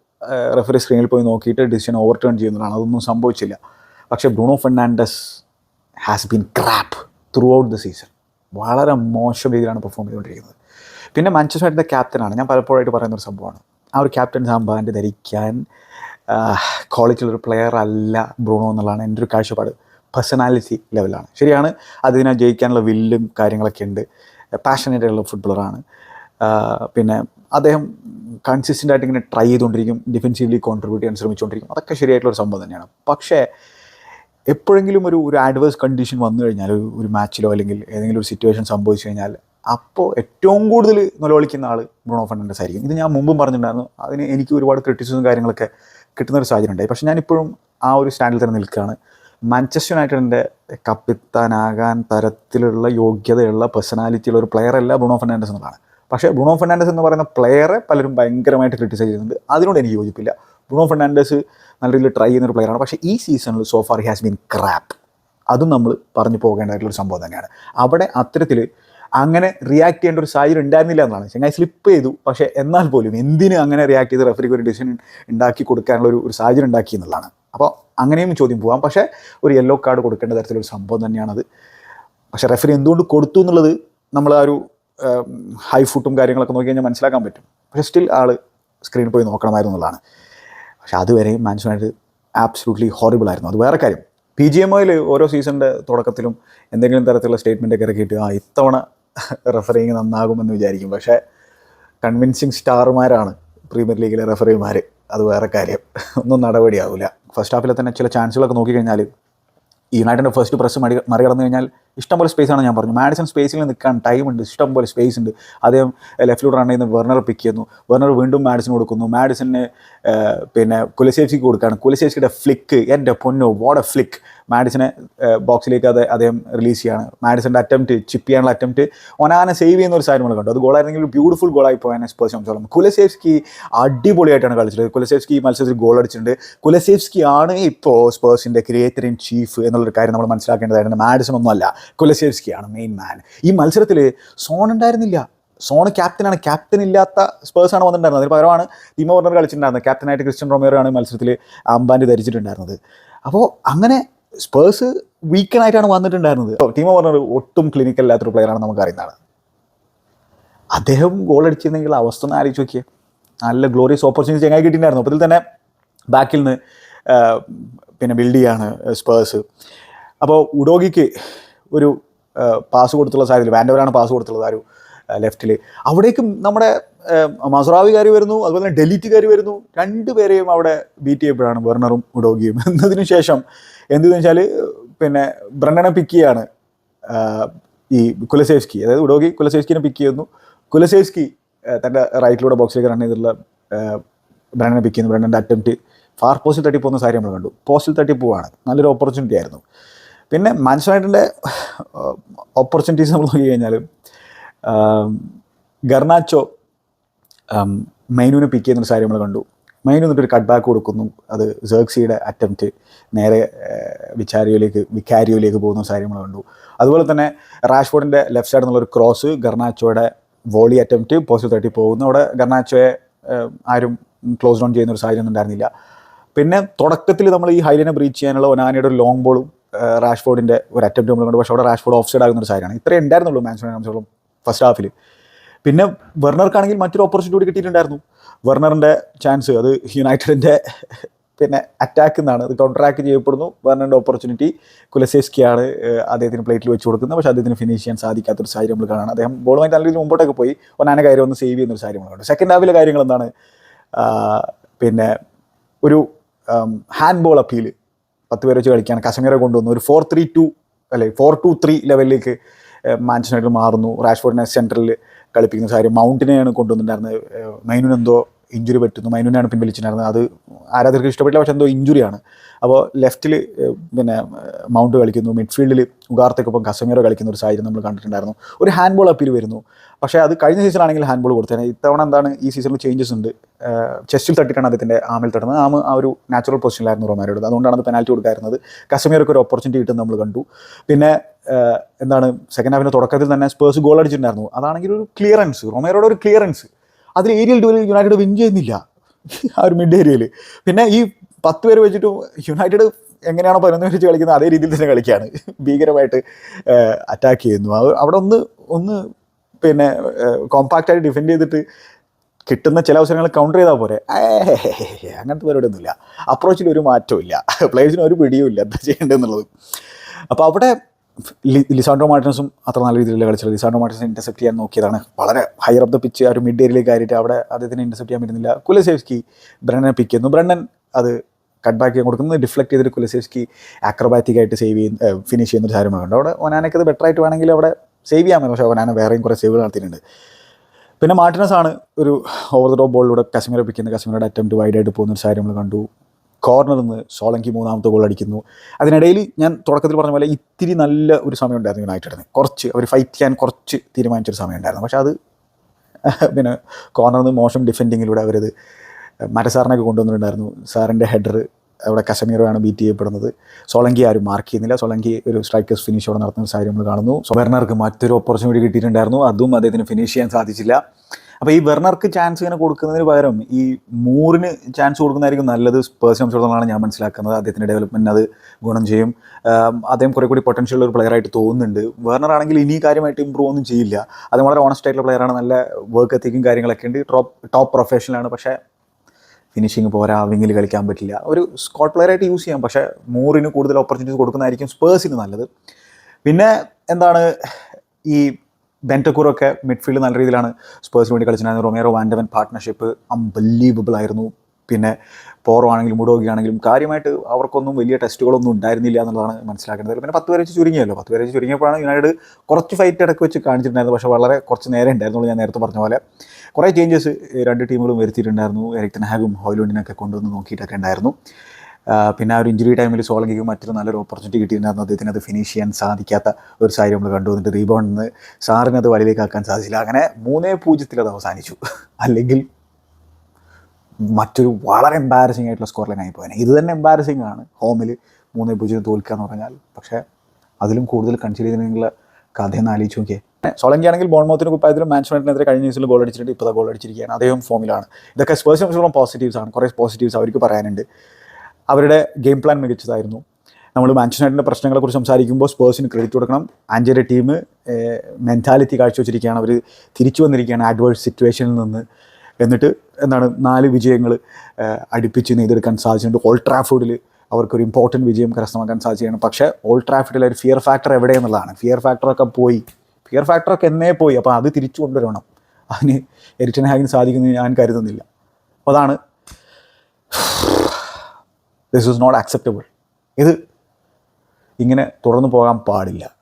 റെഫറി സ്ക്രീനിൽ പോയി നോക്കിയിട്ട് ഡിസിഷൻ ഓവർ ടേൺ ചെയ്യുന്നതാണ്. അതൊന്നും സംഭവിച്ചില്ല. പക്ഷേ Bruno Fernandes has been crap throughout the season വളരെ മോശം രീതിയിലാണ് പെർഫോം ചെയ്തുകൊണ്ടിരിക്കുന്നത്. പിന്നെ മാഞ്ചസ്റ്റർ ക്യാപ്റ്റനാണ് ഞാൻ പലപ്പോഴായിട്ട് പറയുന്ന ഒരു സംഭവമാണ്. ആ ഒരു ക്യാപ്റ്റൻ സാമ്പാന്റെ ധരിക്കാൻ ക്വാളിറ്റിയുള്ളൊരു പ്ലെയർ അല്ല ബ്രൂണോ എന്നുള്ളതാണ് എന്റെ ഒരു കാഴ്ചപ്പാട്. പേഴ്സണാലിറ്റി ലെവലാണ് ശരിയാണ് അതിനെ ജയിക്കാനുള്ള വില്ലും കാര്യങ്ങളൊക്കെ ഉണ്ട്. പാഷനേറ്റ് ആയിട്ടുള്ള ഫുട്ബോളറാണ് പിന്നെ അദ്ദേഹം കൺസിസ്റ്റന്റ് ആയിട്ട് ഇങ്ങനെ ട്രൈ ചെയ്തുകൊണ്ടിരിക്കും. ഡിഫെൻസീവ്ലി കോൺട്രിബ്യൂട്ട് ചെയ്യാൻ ശ്രമിച്ചുകൊണ്ടിരിക്കും. അതൊക്കെ ശരിയായിട്ടുള്ള ഒരു സംഭവം തന്നെയാണ്. പക്ഷേ എപ്പോഴെങ്കിലും ഒരു ഒരു ആഡ്വേഴ്സ് കണ്ടീഷൻ വന്നു കഴിഞ്ഞാൽ ഒരു ഒരു മാച്ചിലോ അല്ലെങ്കിൽ ഏതെങ്കിലും ഒരു സിറ്റുവേഷൻ സംഭവിച്ചു കഴിഞ്ഞാൽ അപ്പോൾ ഏറ്റവും കൂടുതൽ നിലവിളിക്കുന്ന ആൾ ബ്രൂണോ ഫെർണാണ്ടസ് ആയിരിക്കും. ഇത് ഞാൻ മുമ്പും പറഞ്ഞിട്ടുണ്ടായിരുന്നു. അതിന് എനിക്ക് ഒരുപാട് ക്രിറ്റിസിസും കാര്യങ്ങളൊക്കെ കിട്ടുന്ന ഒരു സാഹചര്യം ഉണ്ടായി പക്ഷേ ഞാനിപ്പോഴും ആ ഒരു സ്റ്റാൻഡിൽ തന്നെ നിൽക്കുകയാണ്. മാഞ്ചസ്റ്റർ യുണൈറ്റഡിന്റെ കപ്പിത്താനാകാൻ തരത്തിലുള്ള യോഗ്യതയുള്ള പേഴ്സണാലിറ്റിയുള്ള ഒരു പ്ലെയർ അല്ല ബ്രൂണോ ഫെർണാണ്ടസ് എന്നുള്ളതാണ്. പക്ഷേ ബ്രൂണോ ഫെർണാണ്ടസ് എന്ന് പറയുന്ന പ്ലെയറെ പലരും ഭയങ്കരമായിട്ട് ക്രിറ്റിസൈസ് ചെയ്യുന്നുണ്ട്. അതിനോട് എനിക്ക് യോജിപ്പില്ല. ബ്രൂണോ ഫെർണാണ്ടസ് നല്ല രീതിയിൽ ട്രൈ ചെയ്യുന്ന ഒരു പ്ലെയറാണ് പക്ഷേ ഈ സീസണിൽ so far he has been crap അതും നമ്മൾ പറഞ്ഞു പോകേണ്ടതായിട്ടുള്ള ഒരു സംഭവം തന്നെയാണ്. അവിടെ അത്തരത്തിൽ അങ്ങനെ റിയാക്ട് ചെയ്യേണ്ട ഒരു സാഹചര്യം ഉണ്ടായിരുന്നില്ല എന്നാണ്. ചെങ്ങായി സ്ലിപ്പ് ചെയ്തു. പക്ഷേ എന്നാൽ പോലും എന്തിന് അങ്ങനെ റിയാക്ട് ചെയ്ത് റെഫറിക്ക് ഒരു ഡിസിഷൻ ഉണ്ടാക്കി കൊടുക്കാനുള്ള ഒരു ഒരു സാഹചര്യം ഉണ്ടാക്കി എന്നുള്ളതാണ്. അപ്പോൾ അങ്ങനെയും ചോദ്യം പോകാം പക്ഷേ ഒരു യെല്ലോ കാർഡ് കൊടുക്കേണ്ട തരത്തിലൊരു സംഭവം തന്നെയാണത്. പക്ഷേ റെഫറി എന്തുകൊണ്ട് കൊടുത്തു എന്നുള്ളത് നമ്മൾ ആ ഒരു ഹൈ ഫുട്ടും കാര്യങ്ങളൊക്കെ നോക്കി കഴിഞ്ഞാൽ മനസ്സിലാക്കാൻ പറ്റും. പക്ഷേ സ്റ്റിൽ ആൾ സ്ക്രീനിൽ പോയി നോക്കണമായിരുന്നു എന്നുള്ളതാണ്. പക്ഷെ അതുവരെയും മാൻസ് യുണൈറ്റഡ് ആബ്സലൂട്ട്ലി ഹോറിബിൾ ആയിരുന്നു. അത് വേറെ കാര്യം. പി ജി എം ഒയിൽ ഓരോ സീസണിന്റെ തുടക്കത്തിലും എന്തെങ്കിലും തരത്തിലുള്ള സ്റ്റേറ്റ്മെന്റ് ഒക്കെ ഇറക്കിയിട്ട് ആ ഇത്തവണ റെഫറിങ് നന്നാകുമെന്ന് വിചാരിക്കും. പക്ഷേ കൺവിൻസിങ് സ്റ്റാർമാരാണ് പ്രീമിയർ ലീഗിലെ റെഫറിമാർ അത് വേറെ കാര്യം. ഒന്നും നടപടിയാവില്ല ഫസ്റ്റ് ഹാഫിലെ തന്നെ ചില ചാൻസുകളൊക്കെ നോക്കിക്കഴിഞ്ഞാൽ യുണൈറ്റഡിന്റെ ഫസ്റ്റ് പ്രസ് മറി മറികടന്നു കഴിഞ്ഞാൽ ഇഷ്ടംപോലെ സ്പേസ് ആണ് ഞാൻ പറഞ്ഞു. മാഡിസൺ സ്പേസിൽ നിൽക്കാൻ ടൈം ഉണ്ട് ഇഷ്ടംപോലെ സ്പേസ് ഉണ്ട്. അദ്ദേഹം ലെഫ്റ്റിലൂടെ റൺ ചെയ്യുന്ന വെർണർ പിക്ക് ചെയ്യുന്നു. വെർണർ വീണ്ടും മാഡിസൺ കൊടുക്കുന്നു. മാഡിസന് പിന്നെ കുലശേഷിക്ക് കൊടുക്കുകയാണ്. കുലശേഷിയുടെ ഫ്ലിക്ക് എന്റെ പൊന്നോ വാട്ട് എ ഫ്ലിക്ക് മാഡിസനെ ബോക്സിലേക്ക് അത് അദ്ദേഹം റിലീസ് ചെയ്യാണ്. മാഡിസന്റെ അറ്റംപ്റ്റ് ചിപ്പ് ചെയ്യാനുള്ള അറ്റംപ്റ്റ് ഒനാനെ സേവ് ചെയ്യുന്ന ഒരു സാധനം നമ്മൾ കണ്ടു. അത് ഗോളായിരുന്നെങ്കിൽ ബ്യൂട്ടിഫുൾ ഗോളായി പോയാൽ സ്പേഴ്സ് സംബന്ധിച്ചോളം കുലസേഫ്സ്കി അടിപൊളിയായിട്ടാണ് കളിച്ചത്. കുലസേഫ്സ്കി ഈ മത്സരത്തിൽ ഗോൾ അടിച്ചിട്ടുണ്ട്. കുലസേഫ്സ്കി ആണ് ഇപ്പോൾ സ്പേഴ്സിന്റെ ക്രിയേറ്റർ ഇൻ ചീഫ് എന്നുള്ളൊരു കാര്യം നമ്മൾ മനസ്സിലാക്കേണ്ടതായിരുന്നു മാഡിസൺ ഒന്നുമല്ല. കുലസേവ്സ്കിയാണ് മെയിൻ മാൻ ഈ മത്സരത്തിൽ സോൺ ഉണ്ടായിരുന്നില്ല. സോൺ ക്യാപ്റ്റനാണ് ക്യാപ്റ്റൻ ഇല്ലാത്ത സ്പേഴ്സാണ് വന്നിട്ടുണ്ടായിരുന്നത്. അതിന് പകരമാണ് ടീമോ വർണർ കളിച്ചിട്ടുണ്ടായിരുന്നത്. ക്യാപ്റ്റനായിട്ട് ക്രിസ്ത്യൻ റൊമേറോ ആണ് മത്സരത്തിൽ അമ്പാൻഡ് ധരിച്ചിട്ടുണ്ടായിരുന്നത്. അപ്പോൾ അങ്ങനെ സ്പേഴ്സ് വീക്കനായിട്ടാണ് വന്നിട്ടുണ്ടായിരുന്നത്. ടീമോ വർണർ ഒട്ടും ക്ലിനിക്കൽ അല്ലാത്തൊരു പ്ലെയറാണ് നമുക്ക് അറിയുന്നതാണ്. അദ്ദേഹം ഗോൾ അടിച്ചിരുന്നെങ്കിൽ അവസ്ഥ ഒന്ന് ആലോചിച്ച് നോക്കിയേ. നല്ല ഗ്ലോറിയസ് ഓപ്പർച്യൂണിറ്റി ചങ്ങായി കിട്ടിയിട്ടുണ്ടായിരുന്നു. അപ്പോൾ ഇതിൽ തന്നെ ബാക്കിൽ നിന്ന് പിന്നെ ബിൽഡ് ചെയ്യാണ് സ്പേഴ്സ് അപ്പോൾ ഉഡോഗിക്ക് ഒരു പാസ് കൊടുത്തുള്ള സാഹചര്യം. വാൻഡവരാണ് പാസ് കൊടുത്തുള്ളത് ആ ലെഫ്റ്റിൽ അവിടേക്കും നമ്മുടെ മസുറാവികാർ വരുന്നു അതുപോലെ തന്നെ ഡെലിറ്റ് കയറി വരുന്നു രണ്ടുപേരെയും അവിടെ ബീറ്റ് ചെയ്യപ്പോഴാണ് ബെർണറും ഉഡോഗിയും. എന്നതിന് ശേഷം എന്തെന്ന് വെച്ചാൽ പിന്നെ ബ്രണ്ണനെ പിക്ക് ചെയ്യാണ് ഈ കുലസേവ്സ്കി. അതായത് ഉഡോഗി കുലസേവ്സ്കിനെ പിക്ക് ചെയ്യുന്നു. കുലസേവ്സ്കി തന്റെ റൈറ്റിലൂടെ ബോക്സിലേക്ക് റൺ ചെയ്തിട്ടുള്ള ബ്രണ്ണനെ പിക്ക് ചെയ്യുന്നു. ബ്രണ്ണന്റെ അറ്റംപ്റ്റ് ഫാർ പോസ്റ്റിൽ തട്ടി പോകുന്ന സാരി നമ്മൾ കണ്ടു. പോസ്റ്റിൽ തട്ടി പോവാണ് നല്ലൊരു ഓപ്പർച്യൂണിറ്റി ആയിരുന്നു. പിന്നെ മാൻഷനൈറ്റിന്റെ ഓപ്പർച്യൂണിറ്റീസ് നമ്മൾ നോക്കി കഴിഞ്ഞാൽ ഗർണാച്ചോ മൈനുവിനെ പിക്ക് ചെയ്യുന്നൊരു സാരി നമ്മൾ കണ്ടു. മൈനു എന്നിട്ടൊരു കട്ട് ബാക്ക് കൊടുക്കുന്നു. അത് സെർക്സിയുടെ അറ്റംപ്റ്റ് നേരെ വിചാരിയോയിലേക്ക് വിക്കാരിയോയിലേക്ക് പോകുന്ന സാരി നമ്മൾ കണ്ടു. അതുപോലെ തന്നെ റാഷ്ഫോർഡിന്റെ ലെഫ്റ്റ് സൈഡിൽ നിന്നുള്ള ഒരു ക്രോസ് ഗർണാച്ചോയുടെ വോളി അറ്റംപ്റ്റ് പോസ്റ്റ് തട്ടി പോകുന്നു. അവിടെ ഗർണാച്ചോയെ ആരും ക്ലോസ് ഡൗൺ ചെയ്യുന്ന ഒരു സാഹചര്യം ഒന്നും ഉണ്ടായിരുന്നില്ല. പിന്നെ തുടക്കത്തിൽ നമ്മൾ ഈ ഹൈലൈനെ ബ്രീച്ച് ചെയ്യാനുള്ള ഒനാനയുടെ ഒരു ലോങ് ബോളും റാഷ്ഫോർഡിന്റെ ഒരു അറ്റംപ്റ്റ് നമ്മൾ കണ്ടു. പക്ഷേ അവിടെ റാഷ്ഫോർഡ് ഓഫ് സൈഡ് ആകുന്ന ഒരു സാരിയാണ് ഇത്രേ ഉണ്ടായിരുന്നുള്ളൂ സംബന്ധിച്ചോളം ഫസ്റ്റ് ഹാഫിൽ പിന്നെ വെർണർക്കാണെങ്കിൽ മറ്റൊരു ഓപ്പർച്യൂണിറ്റി കൂടി കിട്ടിയിട്ടുണ്ടായിരുന്നു. വെർണറിന്റെ ചാൻസ് അത് യുണൈറ്റഡിന്റെ പിന്നെ അറ്റാക്ക് എന്നാണ് അത് കൗണ്ടറാക്ക് ചെയ്യപ്പെടുന്നു. വെർണറിന്റെ ഓപ്പർച്യൂണിറ്റി കുലസേസ്കിയാണ് അദ്ദേഹത്തിന് പ്ലേറ്റിൽ വെച്ച് കൊടുക്കുന്നത്. പക്ഷേ അദ്ദേഹത്തിന് ഫിനിഷ് ചെയ്യാൻ സാധിക്കാത്തൊരു സാഹചര്യം നമ്മൾ കാണാണ്. അദ്ദേഹം ബോളുമായിട്ട് നല്ല രീതിയിൽ മുമ്പോട്ടൊക്കെ പോയി. ഒന്നാന കാര്യം ഒന്ന് സേവ് ചെയ്യുന്ന ഒരു സാഹചര്യം കണ്ടു. സെക്കൻഡ് ഹാഫിലെ കാര്യങ്ങൾ എന്താണ്? പിന്നെ ഒരു ഹാൻഡ് ബോൾ അപ്പീൽ പത്ത് പേര് വെച്ച് കളിക്കുകയാണ്. കശ്മീരെ കൊണ്ടുവന്നു. ഒരു ഫോർ ത്രീ ടു അല്ലെ ഫോർ ടു ത്രീ ലെവലിലേക്ക് മാഞ്ചസ്റ്റർ മാറുന്നു. റാഷ്ഫോർഡിനെ സെൻട്രലിൽ കളിപ്പിക്കുന്ന സാരി മൗണ്ടിനെയാണ് കൊണ്ടുവന്നിട്ടുണ്ടായിരുന്നത്. മൈനുനെന്തോ ഇഞ്ചുറി പറ്റുന്നു. മൈനുവിനാണ് പിൻവലിച്ചിട്ടുണ്ടായിരുന്നത് അത് ആരാധകർക്ക് ഇഷ്ടപ്പെട്ടില്ല പക്ഷേ എന്തോ ഇഞ്ചുറിയാണ്. അപ്പോൾ ലെഫ്റ്റിൽ പിന്നെ മൗണ്ട് കളിക്കുന്നു. മിഡ്ഫീൽഡിൽ ഉഗാർത്തേക്കൊപ്പം കസമീറോ കളിക്കുന്ന ഒരു സാഹചര്യം നമ്മൾ കണ്ടിട്ടുണ്ടായിരുന്നു. ഒരു ഹാൻഡ് ബോൾ അപ്പീൽ വരുന്നു. പക്ഷേ അത് കഴിഞ്ഞ സീസണാണെങ്കിൽ ഹാൻഡ് ബോൾ കൊടുത്തേനെ ഇത്തവണ എന്താണ് ഈ സീസണിൽ ചേഞ്ചസ് ഉണ്ട്. ചെസ്റ്റിൽ തട്ടിയിട്ടാണ് അദ്ദേഹത്തിന്റെ ആമിൽ തട്ടുന്നത്. ആമ ആ ഒരു നാച്ചുറൽ പൊസിഷനിലായിരുന്നു റൊമാരോട് അതുകൊണ്ടാണ് അത് പെനാൽറ്റി കൊടുക്കാറുന്നത് കസമീർക്ക് ഒരു ഓപ്പർച്യൂണിറ്റി കിട്ടുന്നത് നമ്മൾ കണ്ടു. പിന്നെ എന്താണ് സെക്കൻഡ് ഹാഫിന്റെ തുടക്കത്തിൽ തന്നെ സ്പേഴ്സ് ഗോൾ അടിച്ചിട്ടുണ്ടായിരുന്നു. അതാണെങ്കിൽ ഒരു ക്ലിയറൻസ് റൊമേറോയുടെ ഒരു ക്ലിയറൻസ് അതിൽ ഏരിയൽ ഡുവലിൽ യുണൈറ്റഡ് വിൻ ചെയ്യുന്നില്ല. ആ ഒരു മിഡ് ഏരിയയിൽ പിന്നെ ഈ പത്ത് പേര് വെച്ചിട്ട് യുണൈറ്റഡ് എങ്ങനെയാണോ പതിനൊന്ന് വെച്ച് കളിക്കുന്നത് അതേ രീതിയിൽ തന്നെ കളിക്കുകയാണ് ഭീകരമായിട്ട് അറ്റാക്ക് ചെയ്യുന്നു. അത് അവിടെ ഒന്ന് ഒന്ന് പിന്നെ കോമ്പാക്റ്റായിട്ട് ഡിഫെൻഡ് ചെയ്തിട്ട് കിട്ടുന്ന ചില അവസരങ്ങൾ കൗണ്ടർ ചെയ്താൽ പോരെ. അങ്ങനത്തെ പരിപാടിയൊന്നുമില്ല. അപ്രോച്ചിൽ ഒരു മാറ്റവും ഇല്ല. പ്ലേയേഴ്സിന് ഒരു പിടിയും ഇല്ല എന്താ ചെയ്യേണ്ടതെന്നുള്ളത് അപ്പോൾ അവിടെ ലി- ലിസാൻഡ്രോ മാർട്ടിനസും അത്ര നല്ല രീതിയിലല്ല കളിച്ചത്. ലിസാൻഡോ മാർട്ടിനസ് ഇന്റർസെപ്റ്റ് ചെയ്യാൻ നോക്കിയതാണ്. വളരെ ഹയർ ഓഫ് ദ പിച്ച് ആ ഒരു മിഡ് ഏരിയയിലേക്ക് ആയിട്ട് അവിടെ അദ്ദേഹത്തിന് ഇന്റർസെപ്റ്റ് ചെയ്യാൻ പറ്റുന്നില്ല. കുലസേവ്സ്കി ബ്രണ്ണനെ പിക്ക് ചെയ്യുന്നു. ബ്രണ്ണൻ അത് കട്ട് ബാക്ക് ചെയ്യാൻ കൊടുക്കുന്നത് ഡിഫ്ലക്ട് ചെയ്തിട്ട് കുലസേവ്സ്കി ആക്രോബാറ്റിക് ആയിട്ട് സേവ് ചെയ്യുന്ന ഫിനിഷ് ചെയ്യുന്ന ഒരു കാര്യമുണ്ട് അവിടെ ഒനാനയ്ക്ക് അത് ബെറ്റർ ആയിട്ട് വേണമെങ്കിൽ അവിടെ സേവ് പറ്റും പക്ഷേ ഒനാന വേറെയും കുറേ സേവ് നടത്തിയിട്ടുണ്ട്. പിന്നെ മാർട്ടിനസ് ആണ് ഒരു ഓവർ ദ ടോപ്പ് ബോളിലൂടെ കശ്മീരെ പിക്കുന്നത് കശ്മീരുടെ അറ്റംപ്റ്റ് വൈഡ് ആയിട്ട് പോകുന്ന ഒരു സാഹചര്യം നമ്മൾ കണ്ടു. കോർണറിൽ നിന്ന് സോളങ്കി മൂന്നാമത്തെ ഗോൾ അടിക്കുന്നു. അതിനിടയിൽ ഞാൻ തുടക്കത്തിൽ പറഞ്ഞ പോലെ ഇത്തിരി നല്ല ഒരു സമയം ഉണ്ടായിരുന്നു യുണൈറ്റഡിന് കുറച്ച് അവർ ഫൈറ്റ് ചെയ്യാൻ കുറച്ച് തീരുമാനിച്ചൊരു സമയം ഉണ്ടായിരുന്നു. പക്ഷേ അത് പിന്നെ കോർണറിൽ നിന്ന് മോശം ഡിഫെൻഡിങ്ങിലൂടെ അവരത് മരസാറിനൊക്കെ സാറിനൊക്കെ കൊണ്ടുവന്നിട്ടുണ്ടായിരുന്നു. സാറിന്റെ ഹെഡർ അവിടെ കശമീറോയാണ് ബീറ്റ് ചെയ്യപ്പെടുന്നത്. സോളങ്കി ആരും മാർക്ക് ചെയ്യുന്നില്ല. സോളങ്കി ഒരു സ്ട്രൈക്കേഴ്സ് ഫിനിഷോടെ നടത്തുന്ന സാഹചര്യം നമ്മൾ കാണുന്നു. സോ വെർണർക്ക് മറ്റൊരു ഓപ്പർച്യൂണിറ്റി കിട്ടിയിട്ടുണ്ടായിരുന്നു. അതും അദ്ദേഹത്തിന് ഫിനിഷ് ചെയ്യാൻ സാധിച്ചില്ല. അപ്പോൾ ഈ വെർണർക്ക് ചാൻസ് ഇങ്ങനെ കൊടുക്കുന്നതിന് പകരം ഈ മൂറിന് ചാൻസ് കൊടുക്കുന്നതായിരിക്കും നല്ലത്. സ്പേഴ്സ് ഞാൻ മനസ്സിലാക്കുന്നത്. അദ്ദേഹത്തിന്റെ ഡെവലപ്മെന്റ് അത് ഗുണം ചെയ്യും. അദ്ദേഹം കുറേ കൂടി പൊട്ടൻഷ്യൽ ഒരു പ്ലെയർ ആയിട്ട് തോന്നുന്നുണ്ട്. വെർണർ ആണെങ്കിൽ ഇനി കാര്യമായിട്ട് ഇമ്പ്രൂവ് ഒന്നും ചെയ്യില്ല. അത് വളരെ ഓണസ്റ്റ് ആയിട്ടുള്ള പ്ലെയർ ആണ്. നല്ല വർക്ക് എത്തിക്കും കാര്യങ്ങളൊക്കെ ഉണ്ട്. ടോപ്പ് ടോപ്പ് പ്രൊഫഷണലാണ് പക്ഷേ ഫിനിഷിങ് പോരാ വിങ്ങിൽ കളിക്കാൻ പറ്റില്ല. ഒരു സ്കോട്ട് പ്ലെയറായിട്ട് യൂസ് ചെയ്യാം. പക്ഷേ മൂറിന് കൂടുതൽ ഓപ്പർച്യൂണിറ്റീസ് കൊടുക്കുന്നതായിരിക്കും സ്പേഴ്സിന് നല്ലത്. പിന്നെ എന്താണ് ഈ ബെന്റക്കൂറൊക്കെ മിഡ്ഫീൽഡ് നല്ല രീതിയിലാണ് സ്പേഴ്സിന് വേണ്ടി കളിച്ചിട്ടുണ്ടായിരുന്നു റൊമേറോ വാൻഡവൻ പാർട്ട്ണർഷിപ്പ് അൺബലീവബിൾ ആയിരുന്നു. പിന്നെ പോറോ ആണെങ്കിലും മുഡോഗി ആണെങ്കിലും കാര്യമായിട്ട് അവർക്കൊന്നും വലിയ ടെസ്റ്റുകളൊന്നും ഉണ്ടായിരുന്നില്ല എന്നുള്ളതാണ് മനസ്സിലാക്കേണ്ടത്. പിന്നെ പത്ത് പേരെ വെച്ച് ചുരുങ്ങിയല്ലോ. പത്ത് പേരെ വെച്ച് ചുരുങ്ങിയപ്പോഴാണ് യുണൈറ്റഡ് കുറച്ച് ഫൈറ്റ് ഇടയ്ക്ക് വെച്ച് കാണിച്ചിട്ടുണ്ടായിരുന്നു പക്ഷേ വളരെ കുറച്ച് നേരം ഉണ്ടായിരുന്നുള്ളൂ ഞാൻ നേരത്തെ പറഞ്ഞ പോലെ. കുറേ ചേഞ്ചസ് രണ്ട് ടീമുകളും വരുത്തിയിട്ടുണ്ടായിരുന്നു. എറിക്ടൻ ഹാഗും ഹോയ്ലുണ്ടിനൊക്കെ കൊണ്ടുവന്ന് നോക്കിയിട്ടൊക്കെ ഉണ്ടായിരുന്നു. പിന്നെ ആ ഒരു ഇഞ്ചുറി ടൈമിൽ സോളങ്കിക്ക് മറ്റൊരു നല്ലൊരു ഓപ്പർച്യൂണിറ്റി കിട്ടിയിട്ടുണ്ടായിരുന്നു. അദ്ദേഹത്തിന് അത് ഫിനിഷ് ചെയ്യാൻ സാധിക്കാത്ത ഒരു സാഹചര്യം നമ്മൾ കണ്ടു. വന്നിട്ട് റീബൗണ്ട് നിന്ന് സാറിന് അത് വലിയിലേക്കാക്കാൻ സാധിച്ചില്ല. അങ്ങനെ മൂന്നേ പൂജ്യത്തിൽ അത് അവസാനിച്ചു. അല്ലെങ്കിൽ മറ്റൊരു വളരെ എംബാരസിംഗ് ആയിട്ടുള്ള സ്കോർ ലൈൻ ആയി പോയത് ഇത് തന്നെ എംബാരസിംഗ് ആണ്. ഹോമിൽ മൂന്നേ പൂജ്യം തോൽക്കുക എന്ന് പറഞ്ഞാൽ. പക്ഷേ അതിലും കൂടുതൽ കൺസിഡർ ചെയ്തിട്ടുള്ള കഥ എന്ന് ആലോചിച്ച് നോക്കിയേ. സോളങ്കി ആണെങ്കിൽ ബോൺമൗത്തിന് കുപ്പായത്തിലും മാൻസ്മെന്റിനെതിരെ കഴിഞ്ഞ ദിവസം ഗോൾ അടിച്ചിട്ടുണ്ട്. ഇപ്പോൾ ഗോൾ അടിച്ചിരിക്കുകയാണ്. അദ്ദേഹം ഫോമിലാണ് ഇതൊക്കെ സ്പേഴ്സ് സംബന്ധിച്ചോളം പോസിറ്റീവ്സ് ആണ്. കുറേ പോസിറ്റീവ്സ് അവർക്ക് പറയാനുണ്ട്. അവരുടെ ഗെയിം പ്ലാൻ മികച്ചതായിരുന്നു. നമ്മൾ യുണൈറ്റഡിന്റെ പ്രശ്നങ്ങളെക്കുറിച്ച് സംസാരിക്കുമ്പോൾ സ്പേഴ്സിന് ക്രെഡിറ്റ് കൊടുക്കണം. ആഞ്ചേരി ടീം മെന്റാലിറ്റി കാഴ്ചവെച്ചിരിക്കുകയാണ്. അവർ തിരിച്ചു വന്നിരിക്കുകയാണ് ആഡ്വേഴ്സ് സിറ്റുവേഷനിൽ നിന്ന്. എന്നിട്ട് എന്താണ് നാല് വിജയങ്ങൾ അടുപ്പിച്ച് നെയ്തെടുക്കാൻ സാധിച്ചിട്ടുണ്ട്. ഓൾഡ് ട്രാഫോർഡിൽ അവർക്കൊരു ഇമ്പോർട്ടന്റ് വിജയം കരസ്ഥമാക്കാൻ സാധിക്കുകയാണ് പക്ഷേ ഓൾഡ് ട്രാഫിഡിലെ ഒരു ഫിയർ ഫാക്ടർ എവിടെയെന്നുള്ളതാണ് ഫിയർ ഫാക്ടറൊക്കെ പോയി. ഫിയർ ഫാക്ടറൊക്കെ എന്നേ പോയി. അപ്പോൾ അത് തിരിച്ചു കൊണ്ടുവരണം. അതിന് എരിറ്റൻ ഹാഗിന് സാധിക്കുന്നു ഞാൻ കരുതുന്നില്ല. അപ്പോൾ അതാണ് ദിസ് ഇസ് നോട്ട് ആക്സെപ്റ്റബിൾ ഇത് ഇങ്ങനെ തുടർന്നു പോകാൻ പാടില്ല.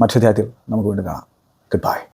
മറ്റു വിദ്യാർത്ഥികൾ നമുക്ക് വീണ്ടും കാണാം. Good bye